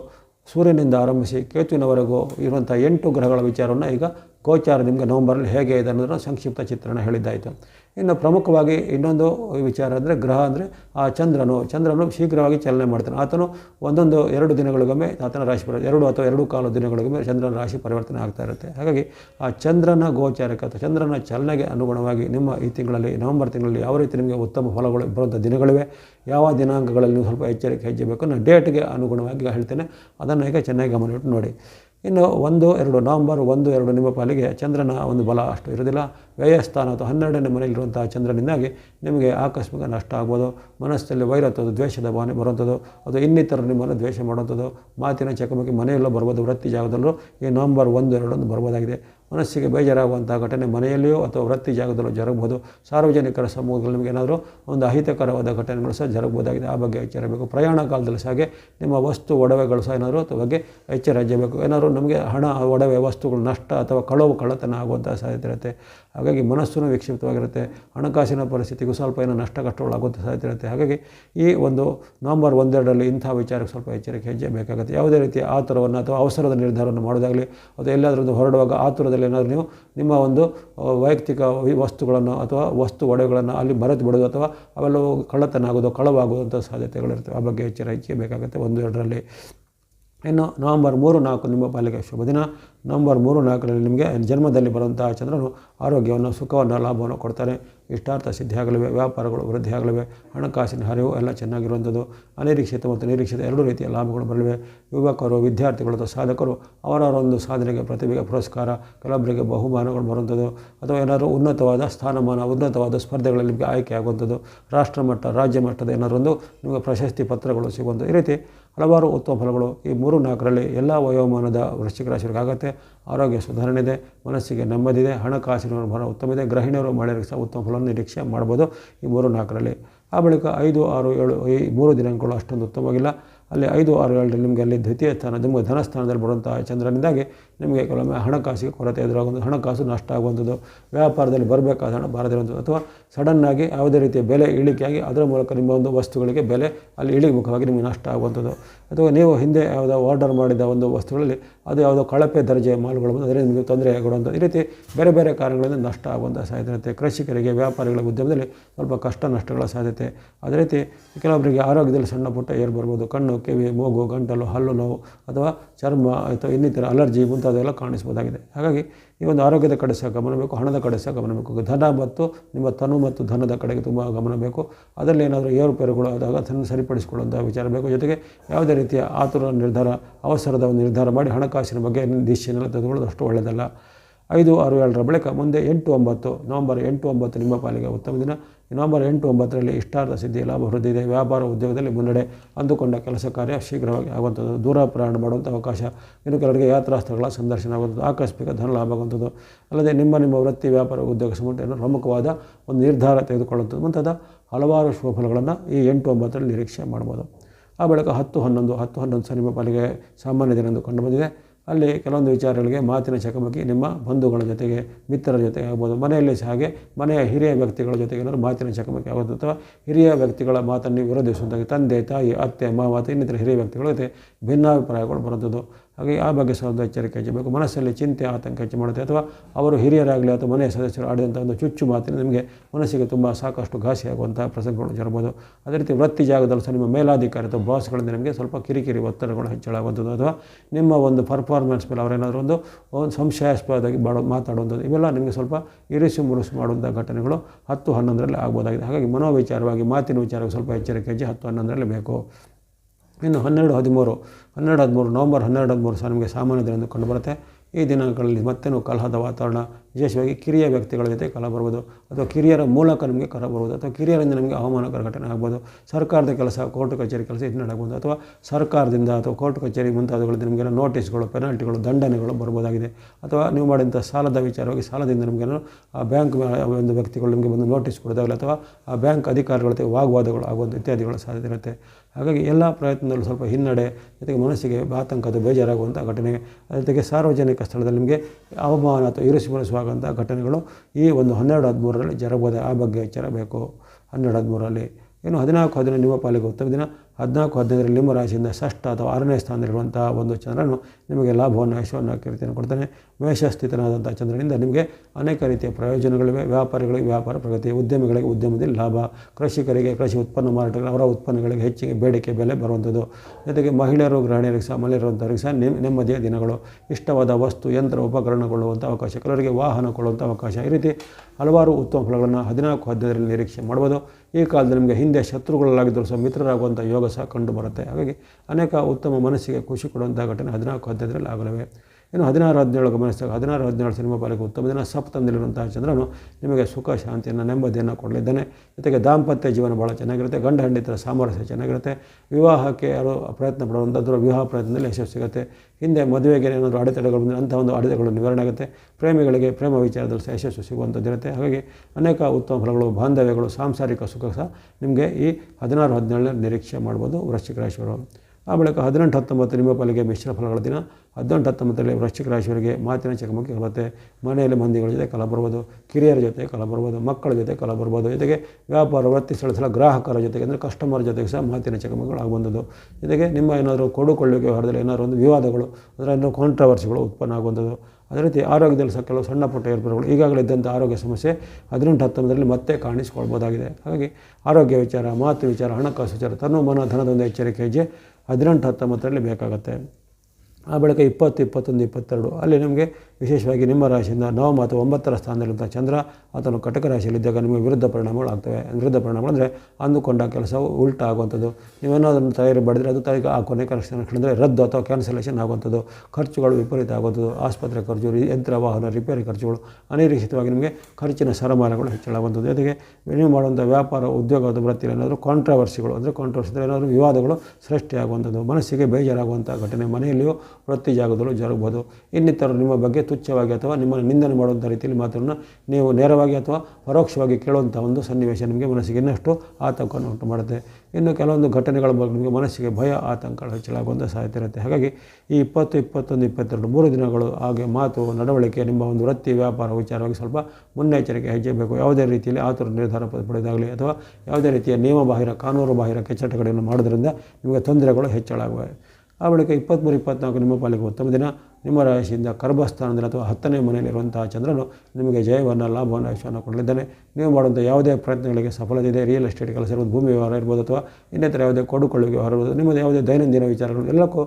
ಸೂರ್ಯನಿಂದ ಆರಂಭಿಸಿ ಕೇತುವಿನವರೆಗೂ ಇರುವಂಥ ಎಂಟು ಗ್ರಹಗಳ ವಿಚಾರವನ್ನು ಈಗ ಗೋಚಾರ ನಿಮಗೆ ನವಂಬರಲ್ಲಿ ಹೇಗೆ ಇದೆ ಅನ್ನೋದನ್ನು ಸಂಕ್ಷಿಪ್ತ ಚಿತ್ರಣ ಹೇಳಿದ್ದಾಯಿತು. ಇನ್ನು ಪ್ರಮುಖವಾಗಿ ಇನ್ನೊಂದು ವಿಚಾರ ಅಂದರೆ ಗ್ರಹ ಅಂದರೆ ಆ ಚಂದ್ರನು ಚಂದ್ರನು ಶೀಘ್ರವಾಗಿ ಚಲನೆ ಮಾಡ್ತಾನೆ. ಆತನು ಒಂದೊಂದು ಎರಡು ದಿನಗಳಿಗೊಮ್ಮೆ ಆತನ ರಾಶಿ ಎರಡು ಅಥವಾ ಎರಡು ಕಾಲು ದಿನಗಳಿಗೊಮ್ಮೆ ಚಂದ್ರನ ರಾಶಿ ಪರಿವರ್ತನೆ ಆಗ್ತಾ ಇರುತ್ತೆ. ಹಾಗಾಗಿ ಆ ಚಂದ್ರನ ಗೋಚಾರಕ್ಕೆ ಅಥವಾ ಚಂದ್ರನ ಚಲನೆಗೆ ಅನುಗುಣವಾಗಿ ನಿಮ್ಮ ಈ ತಿಂಗಳಲ್ಲಿ, ನವೆಂಬರ್ ತಿಂಗಳಲ್ಲಿ ಯಾವ ರೀತಿ ನಿಮಗೆ ಉತ್ತಮ ಫಲಗಳು ಬರುವಂಥ ದಿನಗಳಿವೆ, ಯಾವ ದಿನಾಂಕಗಳಲ್ಲಿ ಸ್ವಲ್ಪ ಎಚ್ಚರಿಕೆ ಹೆಜ್ಜೆ ಬೇಕು ನಾನು ಡೇಟ್ಗೆ ಅನುಗುಣವಾಗಿ ಹೇಳ್ತೇನೆ. ಅದನ್ನು ಈಗ ಚೆನ್ನಾಗಿ ಗಮನವಿಟ್ಟು ನೋಡಿ. ಇನ್ನು ಒಂದು, ಎರಡು, ನವಂಬರ್ ಒಂದು, ಎರಡು ನಿಮ್ಮ ಪಾಲಿಗೆ ಚಂದ್ರನ ಒಂದು ಬಲ ಅಷ್ಟು ಇರೋದಿಲ್ಲ ವ್ಯಯಸ್ಥಾನ ಅಥವಾ ಹನ್ನೆರಡನೇ ಮನೆಯಲ್ಲಿರುವಂತಹ ಚಂದ್ರನಿಂದಾಗಿ ನಿಮಗೆ ಆಕಸ್ಮಿಕ ನಷ್ಟ ಆಗ್ಬೋದು. ಮನಸ್ಸಲ್ಲಿ ವೈರತ್ವದ ದ್ವೇಷದ ಭಾವನೆ ಬರುವಂಥದ್ದು, ಅದು ಇನ್ನಿತರ ನಿಮ್ಮನ್ನು ದ್ವೇಷ ಮಾಡುವಂಥದ್ದು. ಮಾತಿನ ಚಕಮಕಿ ಮನೆಯಲ್ಲೂ ಬರ್ಬೋದು ವೃತ್ತಿ ಜಾಗದಲ್ಲೂ ಈ ನವಂಬರ್ ಒಂದು ಎರಡೊಂದು ಬರ್ಬೋದಾಗಿದೆ ಮನಸ್ಸಿಗೆ ಬೇಜಾರಾಗುವಂಥ ಘಟನೆ ಮನೆಯಲ್ಲಿಯೋ ಅಥವಾ ವೃತ್ತಿ ಜಾಗದಲ್ಲೂ ಜರಗಬಹುದು. ಸಾರ್ವಜನಿಕರ ಸಮೂಹದಲ್ಲಿ ನಿಮಗೆ ಏನಾದರೂ ಒಂದು ಅಹಿತಕರವಾದ ಘಟನೆಗಳು ಸಹ ಜರಗಬಹುದಾಗಿದೆ. ಆ ಬಗ್ಗೆ ಎಚ್ಚರಬೇಕು ಪ್ರಯಾಣ ಕಾಲದಲ್ಲಿ ಸಹ ಹಾಗೆ ನಿಮ್ಮ ವಸ್ತು, ಒಡವೆಗಳು ಸಹ ಏನಾದರೂ ಅಥವಾ ಬಗ್ಗೆ ಎಚ್ಚರ ಹೆಜ್ಜೆಬೇಕು ಏನಾದರೂ ನಮಗೆ ಹಣ, ಒಡವೆ, ವಸ್ತುಗಳು ನಷ್ಟ ಅಥವಾ ಕಳವು ಕಳ್ಳತನ ಆಗುವಂಥ ಸಾಧ್ಯತೆ ಇರುತ್ತೆ. ಹಾಗಾಗಿ ಮನಸ್ಸು ವಿಕ್ಷಿಪ್ತವಾಗಿರುತ್ತೆ, ಹಣಕಾಸಿನ ಪರಿಸ್ಥಿತಿಗೂ ಸ್ವಲ್ಪ ಏನೋ ನಷ್ಟ ಕಷ್ಟಗಳಾಗುವಂಥ ಸಾಧ್ಯತೆ ಇರುತ್ತೆ. ಹಾಗಾಗಿ ಈ ಒಂದು ನವಂಬರ್ ಒಂದೆರಡರಲ್ಲಿ ಇಂಥ ವಿಚಾರಕ್ಕೆ ಸ್ವಲ್ಪ ಎಚ್ಚರಿಕೆ ಹೆಜ್ಜೆ ಬೇಕಾಗುತ್ತೆ. ಯಾವುದೇ ರೀತಿಯ ಆತುರವನ್ನು ಅಥವಾ ಅವಸರದ ನಿರ್ಧಾರವನ್ನು ಮಾಡೋದಾಗಲಿ, ಅಥವಾ ಎಲ್ಲಾದರೂ ಹೊರಡುವಾಗ ಆತುರದಲ್ಲಿ ಏನಾದರೂ ನೀವು ನಿಮ್ಮ ಒಂದು ವೈಯಕ್ತಿಕ ವಸ್ತುಗಳನ್ನು ಅಥವಾ ವಸ್ತು ಒಡೆಗಳನ್ನು ಅಲ್ಲಿ ಮರೆತು ಬಿಡೋದು ಅಥವಾ ಅವೆಲ್ಲವೂ ಕಳ್ಳತನ ಆಗೋದು ಕಳವಾಗುವಂಥ ಸಾಧ್ಯತೆಗಳಿರ್ತವೆ ಆ ಬಗ್ಗೆ ಎಚ್ಚರ ಬೇಕಾಗುತ್ತೆ ಒಂದು ಎರಡರಲ್ಲಿ ಇನ್ನು ನವಂಬರ್ ಮೂರು ನಾಲ್ಕು ನಿಮ್ಮ ಪಾಲಿಗೆ ಶುಭ ದಿನ. ನವಂಬರ್ ಮೂರು ನಾಲ್ಕರಲ್ಲಿ ನಿಮಗೆ ಜನ್ಮದಲ್ಲಿ ಬರುವಂತಹ ಚಂದ್ರನು ಆರೋಗ್ಯವನ್ನು, ಸುಖವನ್ನು, ಲಾಭವನ್ನು ಕೊಡ್ತಾರೆ. ಇಷ್ಟಾರ್ಥ ಸಿದ್ಧಿಯಾಗಲಿವೆ ವ್ಯಾಪಾರಗಳು ವೃದ್ಧಿಯಾಗಲಿವೆ ಹಣಕಾಸಿನ ಹರಿವು ಎಲ್ಲ ಚೆನ್ನಾಗಿರುವಂಥದ್ದು. ಅನಿರೀಕ್ಷಿತ ಮತ್ತು ನಿರೀಕ್ಷಿತ ಎರಡೂ ರೀತಿಯ ಲಾಭಗಳು ಬರಲಿವೆ. ಯುವಕರು ವಿದ್ಯಾರ್ಥಿಗಳು ಅಥವಾ ಸಾಧಕರು ಅವರವರೊಂದು ಸಾಧನೆಗೆ ಪ್ರತಿಭೆಗೆ ಪುರಸ್ಕಾರ, ಕೆಲವೊಬ್ಬರಿಗೆ ಬಹುಮಾನಗಳು ಬರುವಂಥದ್ದು. ಅಥವಾ ಏನಾದರೂ ಉನ್ನತವಾದ ಸ್ಥಾನಮಾನ, ಉನ್ನತವಾದ ಸ್ಪರ್ಧೆಗಳಲ್ಲಿ ನಿಮಗೆ ಆಯ್ಕೆ ಆಗುವಂಥದ್ದು. ರಾಷ್ಟ್ರಮಟ್ಟ ರಾಜ್ಯ ಮಟ್ಟದ ಏನಾದರೊಂದು ನಿಮಗೆ ಪ್ರಶಸ್ತಿ ಪತ್ರಗಳು ಸಿಗುವಂಥದ್ದು. ಈ ರೀತಿ ಹಲವಾರು ಉತ್ತಮ ಫಲಗಳು ಈ ಮೂರು ನಾಲ್ಕರಲ್ಲಿ ಎಲ್ಲ ವಯೋಮಾನದ ವೃಶ್ಚಿಕ ರಾಶಿಯವರಿಗೆ ಆಗುತ್ತೆ. ಆರೋಗ್ಯ ಸುಧಾರಣೆ ಇದೆ, ಮನಸ್ಸಿಗೆ ನೆಮ್ಮದಿದೆ ಹಣಕಾಸಿನ ಬಹಳ ಉತ್ತಮ ಇದೆ, ಗೃಹಿಣಿಯರು ಮಹಿಳೆಯರಿಗೆ ಸಹ ಉತ್ತಮ ಫಲವನ್ನು ನಿರೀಕ್ಷೆ ಮಾಡ್ಬೋದು ಈ ಮೂರು ನಾಲ್ಕರಲ್ಲಿ. ಆ ಬಳಿಕ ಐದು, ಆರು, ಏಳು ಈ ಮೂರು ದಿನಾಂಕಗಳು ಅಷ್ಟೊಂದು ಉತ್ತಮವಾಗಿಲ್ಲ. ಅಲ್ಲಿ ಐದು, ಆರು, ಏಳರಲ್ಲಿ ನಿಮಗೆ ಅಲ್ಲಿ ದ್ವಿತೀಯ ಸ್ಥಾನ ನಿಮಗೆ ಧನಸ್ಥಾನದಲ್ಲಿ ಬರುವಂತಹ ಚಂದ್ರನಿಂದಾಗಿ ನಿಮಗೆ ಕೆಲವೊಮ್ಮೆ ಹಣಕಾಸಿಗೆ ಕೊರತೆ ಎದುರಾಗುವಂಥದ್ದು, ಹಣಕಾಸು ನಷ್ಟ ಆಗುವಂಥದ್ದು, ವ್ಯಾಪಾರದಲ್ಲಿ ಬರಬೇಕಾದ ಹಣ ಬಾರದಿರುವಂಥದ್ದು ಅಥವಾ ಸಡನ್ನಾಗಿ ಯಾವುದೇ ರೀತಿಯ ಬೆಲೆ ಇಳಿಕೆಯಾಗಿ ಅದರ ಮೂಲಕ ನಿಮ್ಮ ಒಂದು ವಸ್ತುಗಳಿಗೆ ಬೆಲೆ ಅಲ್ಲಿ ಇಳಿಮುಖವಾಗಿ ನಿಮಗೆ ನಷ್ಟ ಆಗುವಂಥದ್ದು. ಅಥವಾ ನೀವು ಹಿಂದೆ ಯಾವುದೋ ಆರ್ಡರ್ ಮಾಡಿದ ಒಂದು ವಸ್ತುಗಳಲ್ಲಿ ಅದು ಯಾವುದೋ ಕಳಪೆ ದರ್ಜೆಯ ಮಾಲುಗಳು ಬಂದು ಅದರಿಂದ ನಿಮಗೆ ತೊಂದರೆ ಈ ರೀತಿ ಬೇರೆ ಬೇರೆ ಕಾರಣಗಳಿಂದ ನಷ್ಟ ಆಗುವಂಥ ಸಾಧ್ಯತೆ ಕೃಷಿಕರಿಗೆ, ವ್ಯಾಪಾರಿಗಳ ಉದ್ಯಮದಲ್ಲಿ ಸ್ವಲ್ಪ ಕಷ್ಟ ನಷ್ಟಗಳ ಸಾಧ್ಯತೆ. ಅದೇ ರೀತಿ ಕೆಲವೊಬ್ಬರಿಗೆ ಆರೋಗ್ಯದಲ್ಲಿ ಸಣ್ಣ ಪುಟ್ಟ ಏರು ಬರ್ಬೋದು. ಕಣ್ಣು, ಕಿವಿ, ಮೂಗು, ಗಂಟಲು, ಹಲ್ಲು ನೋವು ಅಥವಾ ಚರ್ಮ ಅಥವಾ ಇನ್ನಿತರ ಅಲರ್ಜಿ ಮುಂತಾದವೆಲ್ಲ ಕಾಣಿಸ್ಬೋದಾಗಿದೆ. ಹಾಗಾಗಿ ಈ ಒಂದು ಆರೋಗ್ಯದ ಕಡೆ ಸಹ ಗಮನ ಬೇಕು, ಹಣದ ಕಡೆ ಸಹ ಗಮನ ಬೇಕು. ಧನ ಮತ್ತು ನಿಮ್ಮ ತನು ಮತ್ತು ಧನದ ಕಡೆಗೆ ತುಂಬ ಗಮನ ಬೇಕು. ಅದರಲ್ಲಿ ಏನಾದರೂ ಏರುಪೇರುಗಳು ಆದಾಗ ಅದನ್ನು ಸರಿಪಡಿಸಿಕೊಳ್ಳುವಂಥ ವಿಚಾರ ಬೇಕು. ಜೊತೆಗೆ ಯಾವುದೇ ರೀತಿಯ ಆತುರ ನಿರ್ಧಾರ, ಅವಸರದ ನಿರ್ಧಾರ ಮಾಡಿ ಹಣಕಾಸಿನ ಬಗ್ಗೆ ಡಿಸಿಷನ್ ತೆಗೆದುಕೊಳ್ಳೋದು ಅಷ್ಟು ಒಳ್ಳೆಯದಲ್ಲ ಐದು, ಆರು, ಏಳರ ಬಳಿಕ ಮುಂದೆ ಎಂಟು, ಒಂಬತ್ತು, ನವಂಬರ್ ಎಂಟು, ಒಂಬತ್ತು ನಿಮ್ಮ ಪಾಲಿಗೆ ಉತ್ತಮ ದಿನ. ನವಂಬರ್ ಎಂಟು, ಒಂಬತ್ತರಲ್ಲಿ ಇಷ್ಟಾರ್ಥ ಸಿದ್ಧಿ, ಲಾಭ, ವೃದ್ಧಿ ಇದೆ. ವ್ಯಾಪಾರ ಉದ್ಯೋಗದಲ್ಲಿ ಮುನ್ನಡೆ. ಅಂದುಕೊಂಡ ಕೆಲಸ ಕಾರ್ಯ ಶೀಘ್ರವಾಗಿ ಆಗುವಂಥದ್ದು. ದೂರ ಪ್ರಯಾಣ ಮಾಡುವಂಥ ಅವಕಾಶ. ಇನ್ನು ಕೆಲವರಿಗೆ ಯಾತ್ರಾ ಸ್ಥಳಗಳ ಸಂದರ್ಶನ ಆಗುವಂಥದ್ದು. ಆಕಸ್ಮಿಕ ಧನ ಲಾಭ ಆಗುವಂಥದ್ದು. ಅಲ್ಲದೆ ನಿಮ್ಮ ನಿಮ್ಮ ವೃತ್ತಿ, ವ್ಯಾಪಾರ, ಉದ್ಯೋಗ ಸಂಬಂಧ ಪ್ರಮುಖವಾದ ಒಂದು ನಿರ್ಧಾರ ತೆಗೆದುಕೊಳ್ಳುವಂಥದ್ದು. ಮುಂತಾದ ಹಲವಾರು ಶುಭಫಲಗಳನ್ನು ಈ ಎಂಟು, ಒಂಬತ್ತರಲ್ಲಿ ನಿರೀಕ್ಷೆ ಮಾಡ್ಬೋದು. ಆ ಬಳಿಕ ಹತ್ತು, ಹನ್ನೊಂದು ಹತ್ತು, ಹನ್ನೊಂದು ಸಹ ನಿಮ್ಮ ಪಾಲಿಗೆ ಸಾಮಾನ್ಯ ದಿನ ಎಂದು ಕಂಡುಬಂದಿದೆ ಅಲ್ಲಿ ಕೆಲವೊಂದು ವಿಚಾರಗಳಿಗೆ ಮಾತಿನ ಚಕಮಕಿ ನಿಮ್ಮ ಬಂಧುಗಳ ಜೊತೆಗೆ, ಮಿತ್ರರ ಜೊತೆಗೆ ಆಗ್ಬೋದು. ಮನೆಯಲ್ಲಿ ಸಹ ಹಾಗೆ, ಮನೆಯ ಹಿರಿಯ ವ್ಯಕ್ತಿಗಳ ಜೊತೆಗೆ ಏನಾದರೂ ಮಾತಿನ ಚಕಮಕಿ ಆಗೋದು ಅಥವಾ ಹಿರಿಯ ವ್ಯಕ್ತಿಗಳ ಮಾತನ್ನು ನೀವು ವಿರೋಧಿಸುವಂತಾಗಿ ತಂದೆ, ತಾಯಿ, ಅತ್ತೆ, ಮಾವ ಇನ್ನಿತರ ಹಿರಿಯ ವ್ಯಕ್ತಿಗಳ ಜೊತೆ ಭಿನ್ನಾಭಿಪ್ರಾಯಗಳು ಬರುವಂಥದ್ದು ಹಾಗೆ ಆ ಬಗ್ಗೆ ಸ್ವಲ್ಪ ಎಚ್ಚರಿಕೆ ಹೆಚ್ಚಬೇಕು ಮನಸ್ಸಲ್ಲಿ ಚಿಂತೆ, ಆತಂಕ ಹೆಚ್ಚು ಮಾಡುತ್ತೆ. ಅಥವಾ ಅವರು ಹಿರಿಯರಾಗಲಿ ಅಥವಾ ಮನೆಯ ಸದಸ್ಯರು ಆಡಿದಂಥ ಒಂದು ಚುಚ್ಚು ಮಾತಿನ ನಿಮಗೆ ಮನಸ್ಸಿಗೆ ತುಂಬ ಸಾಕಷ್ಟು ಘಾಸಿಯಾಗುವಂಥ ಪ್ರಸಂಗಗಳು ಜರಬಹುದು ಅದೇ ರೀತಿ ವೃತ್ತಿ ಜಾಗದಲ್ಲಿ ಸಹ ನಿಮ್ಮ ಮೇಲಾಧಿಕಾರಿ ಅಥವಾ ಬಾಸ್ಗಳಿಂದ ನಿಮಗೆ ಸ್ವಲ್ಪ ಕಿರಿಕಿರಿ ಒತ್ತಡಗಳು ಹೆಚ್ಚಳಾಗುವಂಥದ್ದು ಅಥವಾ ನಿಮ್ಮ ಒಂದು ಪರ್ಫಾರ್ಮೆನ್ಸ್ ಮೇಲೆ ಅವರೇನಾದರೂ ಒಂದು ಒಂದು ಸಂಶಯಾಸ್ಪದವಾಗಿ ಬಾಡ, ಮಾತಾಡುವಂಥದ್ದು, ಇವೆಲ್ಲ ನಿಮಗೆ ಸ್ವಲ್ಪ ಇರಿಸು ಮುರುಸು ಮಾಡುವಂಥ ಘಟನೆಗಳು ಹತ್ತು ಹನ್ನೊಂದರಲ್ಲಿ ಆಗ್ಬೋದಾಗಿದೆ. ಹಾಗಾಗಿ ಮನೋವಿಚಾರವಾಗಿ, ಮಾತಿನ ವಿಚಾರವಾಗಿ ಸ್ವಲ್ಪ ಎಚ್ಚರಿಕೆ ಹೆಜ್ಜೆ ಹತ್ತು ಹನ್ನೊಂದರಲ್ಲಿ ಬೇಕು. ಇನ್ನು ಹನ್ನೆರಡು ಹದಿಮೂರು ಹನ್ನೆರಡು ಹದಿಮೂರು ನವಂಬರ್, ಹನ್ನೆರಡು ಹದಿಮೂರು ಸಹ ನಮಗೆ ಸಾಮಾನ್ಯ ಎಂದು ಕಂಡುಬರುತ್ತೆ. ಈ ದಿನಗಳಲ್ಲಿ ಮತ್ತೇನು ಕಲಹದ ವಾತಾವರಣ, ವಿಶೇಷವಾಗಿ ಕಿರಿಯ ವ್ಯಕ್ತಿಗಳ ಜೊತೆ ಕಲಹ ಬರ್ಬೋದು, ಅಥವಾ ಕಿರಿಯರ ಮೂಲಕ ನಿಮಗೆ ಕಲಹ ಬರ್ಬೋದು, ಅಥವಾ ಕಿರಿಯರಿಂದ ನಮಗೆ ಅವಮಾನಕರ ಘಟನೆ ಆಗ್ಬೋದು, ಸರ್ಕಾರದ ಕೆಲಸ, ಕೋರ್ಟ್ ಕಚೇರಿ ಕೆಲಸ ಇದು ನಡೆಯಬಹುದು ಅಥವಾ ಸರ್ಕಾರದಿಂದ ಅಥವಾ ಕೋರ್ಟ್ ಕಚೇರಿ ಮುಂತಾದವುಗಳಿಂದ ನಿಮಗೆ ನೋಟಿಸ್ಗಳು, ಪೆನಾಲ್ಟಿಗಳು, ದಂಡನೆಗಳು ಬರ್ಬೋದಾಗಿದೆ, ಅಥವಾ ನೀವು ಮಾಡಿದಂಥ ಸಾಲದ ವಿಚಾರವಾಗಿ ಸಾಲದಿಂದ ನಮಗೇನು ಆ ಬ್ಯಾಂಕ್ ಒಂದು ವ್ಯಕ್ತಿಗಳು ನಿಮಗೆ ಬಂದು ನೋಟಿಸ್ ಕೊಡೋದಾಗಲಿ, ಅಥವಾ ಆ ಬ್ಯಾಂಕ್ ಅಧಿಕಾರಿಗಳ ಜೊತೆ ವಾಗ್ವಾದಗಳು ಆಗುವಂಥ ಇತ್ಯಾದಿಗಳು ಸಾಧ್ಯತೆ ಇರುತ್ತೆ. ಹಾಗಾಗಿ ಎಲ್ಲ ಪ್ರಯತ್ನದಲ್ಲೂ ಸ್ವಲ್ಪ ಹಿನ್ನಡೆ, ಜೊತೆಗೆ ಮನಸ್ಸಿಗೆ ಆತಂಕದ ಬೇಜಾರಾಗುವಂಥ ಘಟನೆ, ಜೊತೆಗೆ ಸಾರ್ವಜನಿಕ ಸ್ಥಳದಲ್ಲಿ ನಿಮಗೆ ಅವಮಾನ ಅಥವಾ ಇರಿಸಿಗೊಳಿಸುವಂಥ ಘಟನೆಗಳು ಈ ಒಂದು ಹನ್ನೆರಡು ಹದಿಮೂರರಲ್ಲಿ ಜರಬಹುದು ಆ ಬಗ್ಗೆ ಎಚ್ಚರ ಬೇಕು. ಹನ್ನೆರಡು ಹದಿಮೂರರಲ್ಲಿ ಇನ್ನು ಹದಿನಾಲ್ಕು, ಹದಿನೈದು ನಿಮ್ಮ ಪಾಲಿಗೆ ಉತ್ತಮ ದಿನ. ಹದಿನಾಲ್ಕು, ಹದಿನೈದರಲ್ಲಿ ನಿಮ್ಮ ರಾಶಿಯಿಂದ ಷಷ್ಠ ಅಥವಾ ಆರನೇ ಸ್ಥಾನದಲ್ಲಿರುವಂಥ ಒಂದು ಚಂದ್ರನು ನಿಮಗೆ ಲಾಭವನ್ನು ಯಶವನ್ನು ಕೀರ್ತಿಯನ್ನು ಕೊಡ್ತಾನೆ. ಮೇಷಸ್ಥಿತನಾದಂಥ ಚಂದ್ರನಿಂದ ನಿಮಗೆ ಅನೇಕ ರೀತಿಯ ಪ್ರಯೋಜನಗಳಿವೆ. ವ್ಯಾಪಾರಿಗಳಿಗೆ ವ್ಯಾಪಾರ ಪ್ರಗತಿ, ಉದ್ಯಮಿಗಳಿಗೆ ಉದ್ಯಮದಲ್ಲಿ ಲಾಭ, ಕೃಷಿಕರಿಗೆ ಕೃಷಿ ಉತ್ಪನ್ನ ಮಾರಾಟಗಳು, ಅವರ ಉತ್ಪನ್ನಗಳಿಗೆ ಹೆಚ್ಚಿಗೆ ಬೇಡಿಕೆ, ಬೆಲೆ ಬರುವಂಥದ್ದು. ಜೊತೆಗೆ ಮಹಿಳೆಯರು ಗೃಹಿಣಿಯರಿಗೆ ಸಹ ಮನೆಯಿರುವಂಥವ್ರಿಗೆ ಸಹ ನೆಮ್ ನೆಮ್ಮದಿಯ ದಿನಗಳು. ಇಷ್ಟವಾದ ವಸ್ತು, ಯಂತ್ರ ಉಪಕರಣಗೊಳ್ಳುವಂಥ ಅವಕಾಶ, ಕೆಲವರಿಗೆ ವಾಹನ ಕೊಡುವಂಥ ಅವಕಾಶ. ಈ ರೀತಿ ಹಲವಾರು ಉತ್ತಮ ಫಲಗಳನ್ನು ಹದಿನಾಲ್ಕು, ಹದಿನೈದರಲ್ಲಿ ನಿರೀಕ್ಷೆ ಮಾಡ್ಬೋದು. ಈ ಕಾಲದಲ್ಲಿ ನಿಮಗೆ ಹಿಂದೆ ಶತ್ರುಗಳಾಗಿದ್ದರೂ ಸಹ ಮಿತ್ರರಾಗುವಂಥ ಯೋಗ ಸಹ ಕಂಡುಬರುತ್ತೆ ಹಾಗಾಗಿ ಅನೇಕ ಉತ್ತಮ ಮನಸ್ಸಿಗೆ ಖುಷಿ ಕೊಡುವಂಥ ಘಟನೆ ಹದಿನಾಲ್ಕು ಹದಿನೈದರಲ್ಲಿ ಆಗಲಿವೆ. ಇನ್ನು ಹದಿನಾರು ಹದಿನೇಳು ಗಮನಿಸಿದಾಗ ಹದಿನಾರು ಹದಿನೇಳು ಸಿನಿಮಾ ಪಾಲಿಕೆ ಉತ್ತಮ ದಿನ. ಸಪ್ತಮದಲ್ಲಿರುವಂತಹ ಚಂದ್ರನು ನಿಮಗೆ ಸುಖ, ಶಾಂತಿಯನ್ನು, ನೆಮ್ಮದಿಯನ್ನು ಕೊಡಲಿದ್ದಾನೆ. ಜೊತೆಗೆ ದಾಂಪತ್ಯ ಜೀವನ ಭಾಳ ಚೆನ್ನಾಗಿರುತ್ತೆ. ಗಂಡ ಹಂಡಿತರ ಸಾಮರಸ್ಯ ಚೆನ್ನಾಗಿರುತ್ತೆ. ವಿವಾಹಕ್ಕೆ ಯಾರು ಪ್ರಯತ್ನ ಪಡುವಂಥದ್ದು ವಿವಾಹ ಪ್ರಯತ್ನದಲ್ಲಿ ಯಶಸ್ಸು ಸಿಗುತ್ತೆ. ಹಿಂದೆ ಮದುವೆಗೆ ಏನಾದರೂ ಅಡೆತಡೆಗಳು ಬಂದರೆ ಅಂಥ ಒಂದು ಅಡೆತಡೆಗಳು ನಿವಾರಣೆ ಆಗುತ್ತೆ. ಪ್ರೇಮಿಗಳಿಗೆ ಪ್ರೇಮ ವಿಚಾರದಲ್ಲಿ ಸಹ ಯಶಸ್ಸು ಸಿಗುವಂಥದ್ದಿರುತ್ತೆ ಹಾಗಾಗಿ ಅನೇಕ ಉತ್ತಮ ಫಲಗಳು, ಬಾಂಧವ್ಯಗಳು, ಸಾಂಸಾರಿಕ ಸುಖ ಸಹ ನಿಮಗೆ ಈ ಹದಿನಾರು ಹದಿನೇಳನೇ ನಿರೀಕ್ಷೆ ಮಾಡ್ಬೋದು ವೃಶ್ಚಿಕ ರಾಶಿಯವರು. ಆ ಬಳಿಕ ಹದಿನೆಂಟು ಹತ್ತೊಂಬತ್ತು ನಿಮ್ಮ ಪಾಲಿಗೆ ಮಿಶ್ರ ಫಲಗಳ ದಿನ. ಹದಿನೆಂಟು, ಹತ್ತೊಂಬತ್ತರಲ್ಲಿ ವೃಶ್ಚಿಕ ರಾಶಿಯವರಿಗೆ ಮಾತಿನ ಚಕಮಕಿ ಬರುತ್ತೆ ಮನೆಯಲ್ಲಿ ಮಂದಿಗಳ ಜೊತೆ ಕಲ ಬರ್ಬೋದು, ಕಿರಿಯರ ಜೊತೆ ಕಲ ಬರ್ಬೋದು, ಮಕ್ಕಳ ಜೊತೆ ಕಲ ಬರ್ಬೋದು. ಜೊತೆಗೆ ವ್ಯಾಪಾರ, ವೃತ್ತಿ, ಸ್ಥಳ ಗ್ರಾಹಕರ ಜೊತೆಗೆ ಅಂದರೆ ಕಸ್ಟಮರ್ ಜೊತೆಗೆ ಸಹ ಮಾತಿನ ಚಕಮಕಗಳು ಆಗುವಂಥದ್ದು ಜೊತೆಗೆ ನಿಮ್ಮ ಏನಾದರೂ ಕೊಡುಕೊಳ್ಳುವಿಕೆ ವ್ಯವಹಾರದಲ್ಲಿ ಏನಾದರೂ ಒಂದು ವಿವಾದಗಳು, ಅದರ ಏನೋ ಕಾಂಟ್ರವರ್ಸಿಗಳು ಉತ್ಪನ್ನ ಆಗುವಂಥದ್ದು ಅದೇ ರೀತಿ ಆರೋಗ್ಯದಲ್ಲಿ ಸಹ ಕೆಲವು ಸಣ್ಣ ಪುಟ್ಟ ಏರ್ಪಡುಗಳು ಈಗಾಗಲೇ ಇದ್ದಂಥ ಆರೋಗ್ಯ ಸಮಸ್ಯೆ ಹದಿನೆಂಟು, ಹತ್ತೊಂಬತ್ತರಲ್ಲಿ ಮತ್ತೆ ಕಾಣಿಸಿಕೊಳ್ಬೋದಾಗಿದೆ. ಹಾಗಾಗಿ ಆರೋಗ್ಯ ವಿಚಾರ, ಮಾತು ವಿಚಾರ, ಹಣಕಾಸು ವಿಚಾರ ತನ್ನ ಮನ ಧನದೊಂದು ಎಚ್ಚರಿಕೆ ಹೆಜ್ಜೆ ಹದಿನೆಂಟು, ಹತ್ತೊಂಬತ್ತರಲ್ಲಿ ಬೇಕಾಗುತ್ತೆ. ಆ ಬಳಿಕ ಇಪ್ಪತ್ತು ಇಪ್ಪತ್ತೊಂದು ಇಪ್ಪತ್ತೆರಡು. ಅಲ್ಲಿ ನಿಮಗೆ ವಿಶೇಷವಾಗಿ ನಿಮ್ಮ ರಾಶಿಯಿಂದ ನವಮ ಅಥವಾ ಒಂಬತ್ತರ ಸ್ಥಾನದಲ್ಲಿರುವಂಥ ಚಂದ್ರ ಅಥವಾ ಕಟಕ ರಾಶಿಯಲ್ಲಿದ್ದಾಗ ನಿಮಗೆ ವಿರುದ್ಧ ಪರಿಣಾಮಗಳು ಆಗ್ತವೆ. ವಿರುದ್ಧ ಪರಿಣಾಮ ಅಂದರೆ ಅಂದುಕೊಂಡ ಕೆಲಸವು ಉಲ್ಟಾ ಆಗುವಂಥದ್ದು. ನೀವೇನಾದರೂ ತಯಾರಿ ಬಡಿದ್ರೆ ಅದು ತಾಯಿಗೆ ಆ ಕೊನೆ ಅಂದರೆ ರದ್ದು ಅಥವಾ ಕ್ಯಾನ್ಸಲೇಷನ್ ಆಗುವಂಥದ್ದು. ಖರ್ಚುಗಳು ವಿಪರೀತ ಆಗುವಂಥದ್ದು. ಆಸ್ಪತ್ರೆ ಖರ್ಚು ಯಂತ್ರ, ವಾಹನ ರಿಪೇರಿ ಖರ್ಚುಗಳು ಅನಿರೀಕ್ಷಿತವಾಗಿ ನಿಮಗೆ ಖರ್ಚಿನ ಸರಮಾನಗಳು ಹೆಚ್ಚಳಾಗುವಂಥದ್ದು. ಜೊತೆಗೆ ನೀವು ಮಾಡುವಂಥ ವ್ಯಾಪಾರ, ಉದ್ಯೋಗದ ವೃತ್ತಿಯಲ್ಲಿ ಏನಾದರೂ ಕಾಂಟ್ರವರ್ಸಿಗಳು ಅಂದರೆ ಕಾಂಟ್ರವರ್ಸಿ ಅಂದರೆ ಏನಾದರೂ ವಿವಾದಗಳು ಸೃಷ್ಟಿಯಾಗುವಂಥದ್ದು. ಮನಸ್ಸಿಗೆ ಬೇಜಾರಾಗುವಂಥ ಘಟನೆ ಮನೆಯಲ್ಲಿಯೂ ವೃತ್ತಿ ಜಾಗದಲ್ಲೂ ಜರುಗಬಹುದು ಇನ್ನಿತರರು ನಿಮ್ಮ ಬಗ್ಗೆ ತುಚ್ಛವಾಗಿ ಅಥವಾ ನಿಮ್ಮನ್ನು ನಿಂದನೆ ಮಾಡುವಂಥ ರೀತಿಯಲ್ಲಿ ಮಾತನ್ನು ನೀವು ನೇರವಾಗಿ ಅಥವಾ ಪರೋಕ್ಷವಾಗಿ ಕೇಳುವಂಥ ಒಂದು ಸನ್ನಿವೇಶ ನಿಮಗೆ ಮನಸ್ಸಿಗೆ ಇನ್ನಷ್ಟು ಆತಂಕವನ್ನು ಉಂಟು ಮಾಡುತ್ತೆ. ಇನ್ನು ಕೆಲವೊಂದು ಘಟನೆಗಳ ಬಗ್ಗೆ ನಿಮಗೆ ಮನಸ್ಸಿಗೆ ಭಯ, ಆತಂಕಗಳು ಹೆಚ್ಚಳಾಗುವಂಥ ಸಾಧ್ಯತೆ ಇರುತ್ತೆ. ಹಾಗಾಗಿ ಈ ಇಪ್ಪತ್ತು, ಇಪ್ಪತ್ತೊಂದು, ಇಪ್ಪತ್ತೆರಡು ಮೂರು ದಿನಗಳು ಹಾಗೆ ಮಾತು, ನಡವಳಿಕೆ, ನಿಮ್ಮ ಒಂದು ವೃತ್ತಿ, ವ್ಯಾಪಾರ, ವಿಚಾರವಾಗಿ ಸ್ವಲ್ಪ ಮುನ್ನೆಚ್ಚರಿಕೆ ಹೆಜ್ಜೆ ಬೇಕು ಯಾವುದೇ ರೀತಿಯಲ್ಲಿ ಆತುರ ನಿರ್ಧಾರ ಪಡೆದಾಗಲಿ ಅಥವಾ ಯಾವುದೇ ರೀತಿಯ ನಿಯಮ ಬಾಹಿರ ಕಾನೂನು ಬಾಹಿರ ಕೆಚ್ಚಟಗಳನ್ನು ಮಾಡೋದ್ರಿಂದ ನಿಮಗೆ ತೊಂದರೆಗಳು ಹೆಚ್ಚಳಾಗುವೆ. ಆ ಬಳಿಕ ಇಪ್ಪತ್ತ್ಮೂರು, ಇಪ್ಪತ್ತ್ನಾಲ್ಕು ನಿಮ್ಮ ಪಾಲಿಗೆ ಉತ್ತಮ ದಿನ. ನಿಮ್ಮ ರಾಶಿಯಿಂದ ಕರ್ಭಸ್ಥಾನದಲ್ಲಿ ಅಥವಾ ಹತ್ತನೇ ಮನೆಯಲ್ಲಿರುವಂತಹ ಚಂದ್ರನು ನಿಮಗೆ ಜಯವನ್ನು, ಲಾಭವನ್ನು, ಯಶವನ್ನು ಕೊಡಲಿದ್ದಾನೆ. ನೀವು ಮಾಡುವಂಥ ಯಾವುದೇ ಪ್ರಯತ್ನಗಳಿಗೆ ಸಫಲತೆ ಇದೆ ರಿಯಲ್ ಎಸ್ಟೇಟ್ ಕೆಲಸ ಇರ್ಬೋದು, ಭೂಮಿ ವ್ಯವಹಾರ ಇರ್ಬೋದು ಅಥವಾ ಇನ್ನಿತರ ಯಾವುದೇ ಕೊಡುಕೊಳ್ಳುವಿಕೆ ವ್ಯವಹಾರ ಇರ್ಬೋದು, ನಿಮ್ಮದು ಯಾವುದೇ ದೈನಂದಿನ ವಿಚಾರಗಳು ಎಲ್ಲಕ್ಕೂ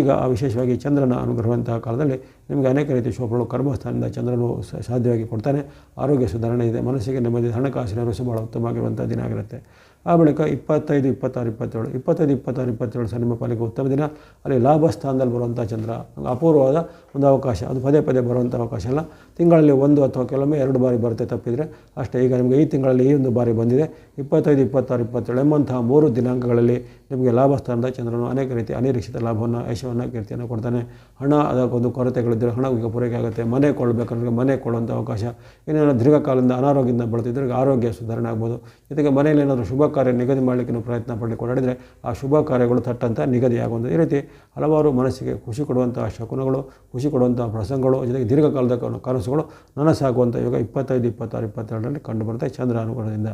ಈಗ ವಿಶೇಷವಾಗಿ ಚಂದ್ರನ ಅನುಗ್ರಹವಂತಹ ಕಾಲದಲ್ಲಿ ನಿಮಗೆ ಅನೇಕ ರೀತಿಯ ಶೋಭಗಳು ಕರ್ಮಸ್ಥಾನದಿಂದ ಚಂದ್ರನು ಸಾಧ್ಯವಾಗಿ ಕೊಡ್ತಾನೆ. ಆರೋಗ್ಯ ಸುಧಾರಣೆ ಇದೆ, ಮನಸ್ಸಿಗೆ ನೆಮ್ಮದಿ, ಹಣಕಾಸಿನ ರುಸು ಭಾಳ ಉತ್ತಮವಾಗಿರುವಂಥ ದಿನ ಆಗಿರುತ್ತೆ. ಆ ಬಳಿಕ ಇಪ್ಪತ್ತೈದು, ಇಪ್ಪತ್ತಾರು, ಇಪ್ಪತ್ತೇಳು, ಇಪ್ಪತ್ತೈದು, ಇಪ್ಪತ್ತಾರು, ಇಪ್ಪತ್ತೇಳು ನಿಮ್ಮ ಉತ್ತಮ ದಿನ. ಅಲ್ಲಿ ಲಾಭ ಸ್ಥಾನದಲ್ಲಿ ಬರುವಂಥ ಚಂದ್ರ. ಅಪೂರ್ವವಾದ ಒಂದು ಅವಕಾಶ. ಅದು ಪದೇ ಪದೇ ಬರುವಂಥ ಅವಕಾಶ ಅಲ್ಲ. ತಿಂಗಳಲ್ಲಿ ಒಂದು ಅಥವಾ ಕೆಲವೊಮ್ಮೆ ಎರಡು ಬಾರಿ ಬರುತ್ತೆ ತಪ್ಪಿದರೆ ಅಷ್ಟೇ. ಈಗ ನಿಮಗೆ ಈ ತಿಂಗಳಲ್ಲಿ ಈ ಒಂದು ಬಾರಿ ಬಂದಿದೆ. ಇಪ್ಪತ್ತೈದು, ಇಪ್ಪತ್ತಾರು, ಇಪ್ಪತ್ತೇಳು ಎಂಬಂತಹ ಮೂರು ದಿನಾಂಕಗಳಲ್ಲಿ ನಿಮಗೆ ಲಾಭ ಸ್ಥಾನದ ಚಂದ್ರನು ಅನೇಕ ರೀತಿ ಅನಿರೀಕ್ಷಿತ ಲಾಭವನ್ನು, ಯಶವನ್ನು, ಕೀರ್ತಿಯನ್ನು ಕೊಡ್ತಾನೆ. ಹಣ, ಅದಕ್ಕೊಂದು ಕೊರತೆಗಳಿದ್ದರೆ ಹಣ ಈಗ ಪೂರೈಕೆ ಆಗುತ್ತೆ. ಮನೆ ಕೊಳ್ಳಬೇಕಂದ್ರೆ ಮನೆ ಕೊಳ್ಳುವಂಥ ಅವಕಾಶ. ಇನ್ನೇನೋ ದೀರ್ಘಕಾಲದಿಂದ ಅನಾರೋಗ್ಯದಿಂದ ಬಳಲ್ತಿದ್ರೆ ಆರೋಗ್ಯ ಸುಧಾರಣೆ ಆಗ್ಬೋದು. ಜೊತೆಗೆ ಮನೆಯಲ್ಲಿ ಏನಾದರೂ ಶುಭ ಕಾರ್ಯ ನಿಗದಿ ಮಾಡಲಿಕ್ಕೆ ನೀವು ಪ್ರಯತ್ನ ಪಡಲಿಕ್ಕೆ ಓಡಾಡಿದರೆ ಆ ಶುಭ ಕಾರ್ಯಗಳು ತಟ್ಟಂತ ನಿಗದಿಯಾಗುವಂಥ ಈ ರೀತಿ ಹಲವಾರು ಮನಸ್ಸಿಗೆ ಖುಷಿ ಕೊಡುವಂತಹ ಶಕುನಗಳು, ಖುಷಿ ಕೊಡುವಂಥ ಪ್ರಸಂಗಗಳು, ಜೊತೆಗೆ ದೀರ್ಘಕಾಲದ ಕನ- ಕನಸುಗಳು ನನಸಾಗುವಂಥ ಯೋಗ ಇಪ್ಪತ್ತೈದು, ಇಪ್ಪತ್ತಾರು, ಇಪ್ಪತ್ತೆರಡರಲ್ಲಿ ಕಂಡುಬರುತ್ತೆ. ಚಂದ್ರ ಅನುಗುಣದಿಂದ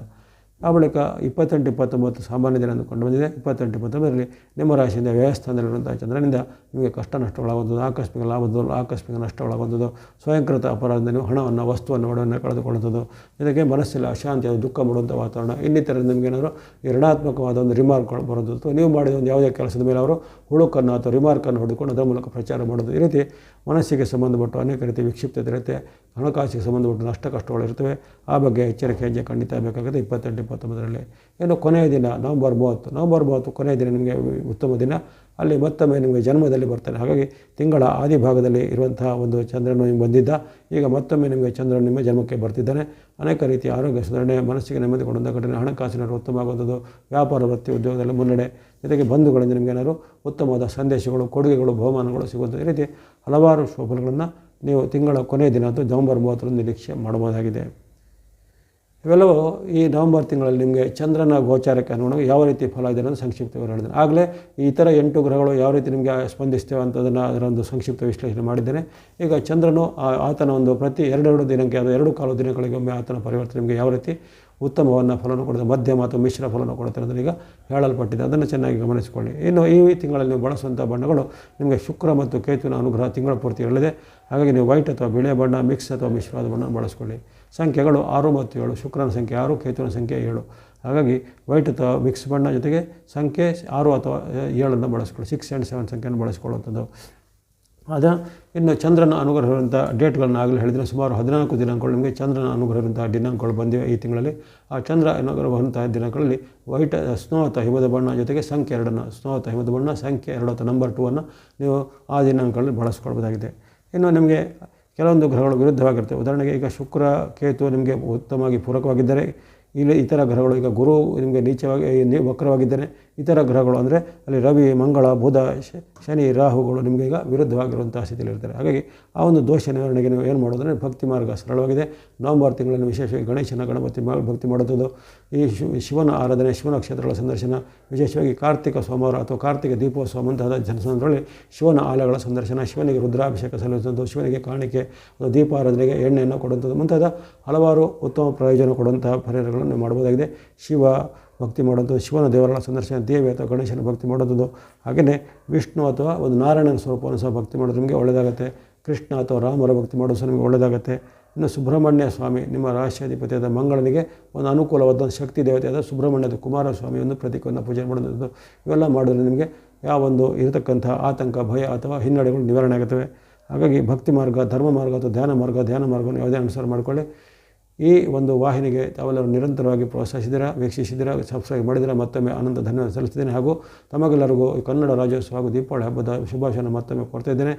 ಆ ಬಳಿಕ ಇಪ್ಪತ್ತೆಂಟು, ಇಪ್ಪತ್ತೊಂಬತ್ತು ಸಾಮಾನ್ಯ ದಿನ ಕಂಡು ಬಂದಿದೆ ಇಪ್ಪತ್ತೆಂಟು, ಇಪ್ಪತ್ತೊಂಬತ್ತರಲ್ಲಿ ನಿಮ್ಮ ರಾಶಿಯಿಂದ ವ್ಯವಸ್ಥಾನದಲ್ಲಿರುವಂಥ ಚಂದ್ರನಿಂದ ನಿಮಗೆ ಕಷ್ಟ ನಷ್ಟಗಳಾಗುವುದು ಆಕಸ್ಮಿಕ ಲಾಭದ್ದು ಆಕಸ್ಮಿಕ ನಷ್ಟಗಳಾಗುವುದು ಸ್ವಯಂಕೃತ ಅಪರಾಧದಿಂದ ನೀವು ಹಣವನ್ನು, ವಸ್ತುವನ್ನು ಒಡವನ್ನು ಕಳೆದುಕೊಳ್ಳುವುದು ಜೊತೆಗೆ ಮನಸ್ಸಿಲ್ಲ ಅಶಾಂತಿ ದುಃಖ ಮಾಡುವಂಥ ವಾತಾವರಣ ಇನ್ನಿತರ ನಿಮಗೇನಾದರೂ ಋಣಾತ್ಮಕವಾದ ಒಂದು ರಿಮಾರ್ಕ್ಗಳು ಬರೋದು ಅಥವಾ ನೀವು ಮಾಡಿದ ಒಂದು ಯಾವುದೇ ಕೆಲಸದ ಮೇಲೆ ಅವರು ಹುಳುಕನ್ನು ಅಥವಾ ರಿಮಾರ್ಕನ್ನು ಹೊಡೆದುಕೊಂಡು ಅದರ ಮೂಲಕ ಪ್ರಚಾರ ಮಾಡೋದು. ಈ ರೀತಿ ಮನಸ್ಸಿಗೆ ಸಂಬಂಧಪಟ್ಟು ಅನೇಕ ರೀತಿ ವಿಕ್ಷಿಪ್ತತೆ ಇರುತ್ತೆ, ಹಣಕಾಸಿಗೆ ಸಂಬಂಧಪಟ್ಟ ನಷ್ಟ ಕಷ್ಟಗಳು ಇರ್ತವೆ ಆ ಬಗ್ಗೆ ಎಚ್ಚರಿಕೆ ಹೆಜ್ಜೆ ಖಂಡಿತ ಬೇಕಾಗುತ್ತೆ. ಇಪ್ಪತ್ತೆಂಟು, ಇಪ್ಪತ್ತೊಂಬತ್ತರಲ್ಲಿ ಏನು ಕೊನೆಯ ದಿನ, ನವಂಬರ್ ಮೂವತ್ತು ನವಂಬರ್ ಮೂವತ್ತು ಕೊನೆಯ ದಿನ ನಿಮಗೆ ಉತ್ತಮ ದಿನ. ಅಲ್ಲಿ ಮತ್ತೊಮ್ಮೆ ನಿಮಗೆ ಜನ್ಮದಲ್ಲಿ ಬರ್ತಾನೆ ಹಾಗಾಗಿ ತಿಂಗಳ ಆದಿ ಭಾಗದಲ್ಲಿ ಇರುವಂತಹ ಒಂದು ಚಂದ್ರನು ನಿಮ್ಗೆ ಬಂದಿದ್ದ. ಈಗ ಮತ್ತೊಮ್ಮೆ ನಿಮಗೆ ಚಂದ್ರನು ನಿಮ್ಮ ಜನ್ಮಕ್ಕೆ ಬರ್ತಿದ್ದಾನೆ. ಅನೇಕ ರೀತಿಯ ಆರೋಗ್ಯ ಸುಧಾರಣೆ, ಮನಸ್ಸಿಗೆ ನೆಮ್ಮದಿ ಕೊಡುವಂಥ ಘಟನೆ, ಹಣಕಾಸಿನ ಉತ್ತಮವಾಗುವಂಥದ್ದು ವ್ಯಾಪಾರ, ವೃತ್ತಿ, ಉದ್ಯೋಗದಲ್ಲಿ ಮುನ್ನಡೆ, ಜೊತೆಗೆ ಬಂಧುಗಳಿಂದ ನಿಮಗೆ ಏನಾದ್ರು ಉತ್ತಮವಾದ ಸಂದೇಶಗಳು, ಕೊಡುಗೆಗಳು, ಬಹುಮಾನಗಳು ಸಿಗುವಂಥ ಈ ರೀತಿ ಹಲವಾರು ಶೋಭನಗಳನ್ನು ನೀವು ತಿಂಗಳ ಕೊನೆಯ ದಿನ ಅಥವಾ ನವಂಬರ್ ಮೂವತ್ತರಂದು ನಿರೀಕ್ಷೆ ಮಾಡಬಹುದಾಗಿದೆ. ಇವೆಲ್ಲವೂ ಈ ನವೆಂಬರ್ ತಿಂಗಳಲ್ಲಿ ನಿಮಗೆ ಚಂದ್ರನ ಗೋಚಾರಕ್ಕೆ ಅನುಗುಣವಾಗಿ ಯಾವ ರೀತಿ ಫಲ ಇದೆ ಅನ್ನೋದು ಸಂಕ್ಷಿಪ್ತವಾಗಿ ಹೇಳಿದ್ದೇನೆ. ಆಗಲೇ ಈ ಥರ ಎಂಟು ಗ್ರಹಗಳು ಯಾವ ರೀತಿ ನಿಮಗೆ ಸ್ಪಂದಿಸ್ತೇವೆ ಅಂತದನ್ನು ಅದರ ಒಂದು ಸಂಕ್ಷಿಪ್ತ ವಿಶ್ಲೇಷಣೆ ಮಾಡಿದ್ದೇನೆ. ಈಗ ಚಂದ್ರನು ಆತನ ಒಂದು ಪ್ರತಿ ಎರಡೆರಡು ದಿನಕ್ಕೆ ಅದು ಎರಡು ಕಾಲು ದಿನಗಳಿಗೊಮ್ಮೆ ಆತನ ಪರಿವರ್ತನೆ ನಿಮಗೆ ಯಾವ ರೀತಿ ಉತ್ತಮವನ್ನು ಫಲವನ್ನು ಕೊಡುತ್ತೆ, ಮಧ್ಯಮ ಅಥವಾ ಮಿಶ್ರ ಫಲವನ್ನು ಕೊಡುತ್ತೆ ಅನ್ನೋದು ಈಗ ಹೇಳಲ್ಪಟ್ಟಿದೆ. ಅದನ್ನು ಚೆನ್ನಾಗಿ ಗಮನಿಸಿಕೊಳ್ಳಿ. ಇನ್ನು ಈ ತಿಂಗಳಲ್ಲಿ ನೀವು ಬಳಸುವಂಥ ಬಣ್ಣಗಳು ನಿಮಗೆ ಶುಕ್ರ ಮತ್ತು ಕೇತುವಿನ ಅನುಗ್ರಹ ತಿಂಗಳ ಪೂರ್ತಿ ಇರಲಿದೆ. ಹಾಗಾಗಿ ನೀವು ವೈಟ್ ಅಥವಾ ಬಿಳಿಯ ಬಣ್ಣ, ಮಿಕ್ಸ್ ಅಥವಾ ಮಿಶ್ರವಾದ ಬಣ್ಣ ಬಳಸ್ಕೊಳ್ಳಿ. ಸಂಖ್ಯೆಗಳು ಆರು ಮತ್ತು ಏಳು, ಶುಕ್ರನ ಸಂಖ್ಯೆ ಆರು, ಕೇತುವಿನ ಸಂಖ್ಯೆ ಏಳು. ಹಾಗಾಗಿ ವೈಟ್ ಅಥವಾ ಮಿಕ್ಸ್ ಬಣ್ಣ ಜೊತೆಗೆ ಸಂಖ್ಯೆ ಆರು ಅಥವಾ ಏಳನ್ನು ಬಳಸ್ಕೊಳ್ಳಿ. ಸಿಕ್ಸ್ ಆ್ಯಂಡ್ ಸೆವೆನ್ ಸಂಖ್ಯೆಯನ್ನು ಬಳಸ್ಕೊಳ್ಳುವಂಥದ್ದು. ಅದ, ಇನ್ನು ಚಂದ್ರನ ಅನುಗ್ರಹ ಇರುವಂಥ ಡೇಟ್ಗಳನ್ನು ಆಗಲೇ ಹೇಳಿದರೆ ಸುಮಾರು ಹದಿನಾಲ್ಕು ದಿನಾಂಕಗಳು ನಿಮಗೆ ಚಂದ್ರನ ಅನುಗ್ರಹ ಇರುವಂಥ ದಿನಾಂಕಗಳು ಬಂದಿವೆ ಈ ತಿಂಗಳಲ್ಲಿ. ಆ ಚಂದ್ರ ಅನುಗ್ರಹವಂತಹ ದಿನಗಳಲ್ಲಿ ವೈಟ್ ಸ್ನೋ ಅಥವಾ ಹಿಮದ ಬಣ್ಣ ಜೊತೆಗೆ ಸಂಖ್ಯೆ ಎರಡನ್ನು, ಸ್ನೋ ಅಥವಾ ಹಿಮದ ಬಣ್ಣ, ಸಂಖ್ಯೆ ಎರಡು ಅಥವಾ ನಂಬರ್ ಟೂ ಅನ್ನು ನೀವು ಆ ದಿನಾಂಕಗಳಲ್ಲಿ ಬಳಸ್ಕೊಳ್ಬೋದಾಗಿದೆ. ಇನ್ನು ನಿಮಗೆ ಕೆಲವೊಂದು ಗ್ರಹಗಳು ವಿರುದ್ಧವಾಗಿರ್ತವೆ. ಉದಾಹರಣೆಗೆ ಈಗ ಶುಕ್ರ, ಕೇತು ನಿಮಗೆ ಉತ್ತಮವಾಗಿ ಪೂರಕವಾಗಿದ್ದರೆ, ಇಲ್ಲಿ ಇತರ ಗ್ರಹಗಳು, ಈಗ ಗುರು ನಿಮಗೆ ನೀಚವಾಗಿ, ವಕ್ರವಾಗಿದ್ದರೆ ಇತರ ಗ್ರಹಗಳು ಅಂದರೆ ಅಲ್ಲಿ ರವಿ, ಮಂಗಳ, ಬುಧ ಶನಿ, ರಾಹುಗಳು ನಿಮಗೆ ಈಗ ವಿರುದ್ಧವಾಗಿರುವಂಥ ಸ್ಥಿತಿಯಲ್ಲಿ ಇರ್ತಾರೆ. ಹಾಗಾಗಿ ಆ ಒಂದು ದೋಷ ನಿವಾರಣೆಗೆ ನೀವು ಏನು ಮಾಡೋದಂದರೆ ಭಕ್ತಿ ಮಾರ್ಗ ಸರಳವಾಗಿದೆ. ನವಂಬರ್ ತಿಂಗಳಲ್ಲಿ ವಿಶೇಷವಾಗಿ ಗಣೇಶನ ಗಣಪತಿ ಭಕ್ತಿ ಮಾಡೋದು ಈ ಶಿವ ಶಿವನ ಆರಾಧನೆ, ಶಿವನ ಕ್ಷೇತ್ರಗಳ ಸಂದರ್ಶನ, ವಿಶೇಷವಾಗಿ ಕಾರ್ತಿಕ ಸೋಮವಾರ ಅಥವಾ ಕಾರ್ತಿಕ ದೀಪೋತ್ಸವ ಮುಂತಾದ ಜನಸಂದರ್ಭದಲ್ಲಿ ಶಿವನ ಆಲಯಗಳ ಸಂದರ್ಶನ, ಶಿವನಿಗೆ ರುದ್ರಾಭಿಷೇಕ ಸಲ್ಲಿಸುವಂಥದ್ದು, ಶಿವನಿಗೆ ಕಾಣಿಕೆ ದೀಪಾರಾಧನೆಗೆ ಎಣ್ಣೆಯನ್ನು ಕೊಡುವಂಥದ್ದು ಮುಂತಾದ ಹಲವಾರು ಉತ್ತಮ ಪ್ರಯೋಜನ ಕೊಡುವಂತಹ ಪರಿಹಾರಗಳನ್ನು ಮಾಡಬಹುದಾಗಿದೆ. ಶಿವ ಭಕ್ತಿ ಮಾಡೋದು ಶಿವನ ದೇವರನ್ನ ಸಂದರ್ಶನ, ದೇವಿ ಅಥವಾ ಗಣೇಶನ ಭಕ್ತಿ ಮಾಡೋದು ಹಾಗೆಯೇ ವಿಷ್ಣು ಅಥವಾ ಒಂದು ನಾರಾಯಣನ ಸ್ವರೂಪವನ್ನು ಸಹ ಭಕ್ತಿ ಮಾಡೋದು ನಿಮಗೆ ಒಳ್ಳೆಯದಾಗುತ್ತೆ. ಕೃಷ್ಣ ಅಥವಾ ರಾಮರ ಭಕ್ತಿ ಮಾಡೋದು ನಿಮಗೆ ಒಳ್ಳೆಯದಾಗುತ್ತೆ. ಇನ್ನು ಸುಬ್ರಹ್ಮಣ್ಯ ಸ್ವಾಮಿ, ನಿಮ್ಮ ರಾಷ್ಟ್ರಾಧಿಪತಿಯಾದ ಮಂಗಳನಿಗೆ ಒಂದು ಅನುಕೂಲವಾದ ಶಕ್ತಿ ದೇವತೆಯಾದ ಸುಬ್ರಹ್ಮಣ್ಯದ ಕುಮಾರಸ್ವಾಮಿ ಒಂದು ಪ್ರತೀಕವನ್ನು ಪೂಜೆ ಮಾಡೋದು ಇವೆಲ್ಲ ಮಾಡಿದ್ರೆ ನಿಮಗೆ ಯಾವ ಒಂದು ಇರತಕ್ಕಂಥ ಆತಂಕ, ಭಯ ಅಥವಾ ಹಿನ್ನಡೆಗಳು ನಿವಾರಣೆ ಆಗುತ್ತವೆ. ಹಾಗಾಗಿ ಭಕ್ತಿ ಮಾರ್ಗ, ಧರ್ಮ ಮಾರ್ಗ ಅಥವಾ ಧ್ಯಾನ ಮಾರ್ಗ, ಧ್ಯಾನ ಮಾರ್ಗವನ್ನು ಯಾವುದೇ ಅನುಸಾರ ಮಾಡಿಕೊಳ್ಳಿ. ಈ ಒಂದು ವಾಹಿನಿಗೆ ತಾವೆಲ್ಲರೂ ನಿರಂತರವಾಗಿ ಪ್ರೋತ್ಸಾಹಿಸಿದ್ದೀರಾ ವೀಕ್ಷಿಸಿದ್ದೀರಾ ಸಬ್ಸ್ಕ್ರೈಬ್ ಮಾಡಿದ್ದೀರಾ ಮತ್ತೊಮ್ಮೆ ಆನಂದ ಧನ್ಯವಾದ ಸಲ್ಲಿಸ್ತಿದ್ದೇನೆ ಹಾಗೂ ತಮಗೆಲ್ಲರಿಗೂ ಈ ಕನ್ನಡ ರಾಜ್ಯೋತ್ಸವ ಹಾಗೂ ದೀಪಾವಳಿ ಹಬ್ಬದ ಶುಭಾಶಯನ ಮತ್ತೊಮ್ಮೆ ಕೊಡ್ತಾ ಇದ್ದೇನೆ.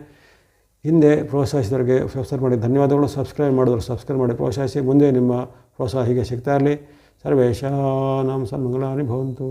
ಹಿಂದೆ ಪ್ರೋತ್ಸಾಹಿಸಿದವರಿಗೆ ಸಬ್ಸ್ಕ್ರೈಬ್ ಮಾಡಿ ಧನ್ಯವಾದಗಳು. ಸಬ್ಸ್ಕ್ರೈಬ್ ಮಾಡಿದವರು ಸಬ್ಸ್ಕ್ರೈಬ್ ಮಾಡಿ ಪ್ರೋತ್ಸಾಹಿಸಿ. ಮುಂದೆ ನಿಮ್ಮ ಪ್ರೋತ್ಸಾಹ ಹೀಗೆ ಸಿಗ್ತಾ ಇರಲಿ. ಸರ್ವೇಶಾನಾಂ ಸನ್ಮಂಗಲಾನಿ ಭವಂತು.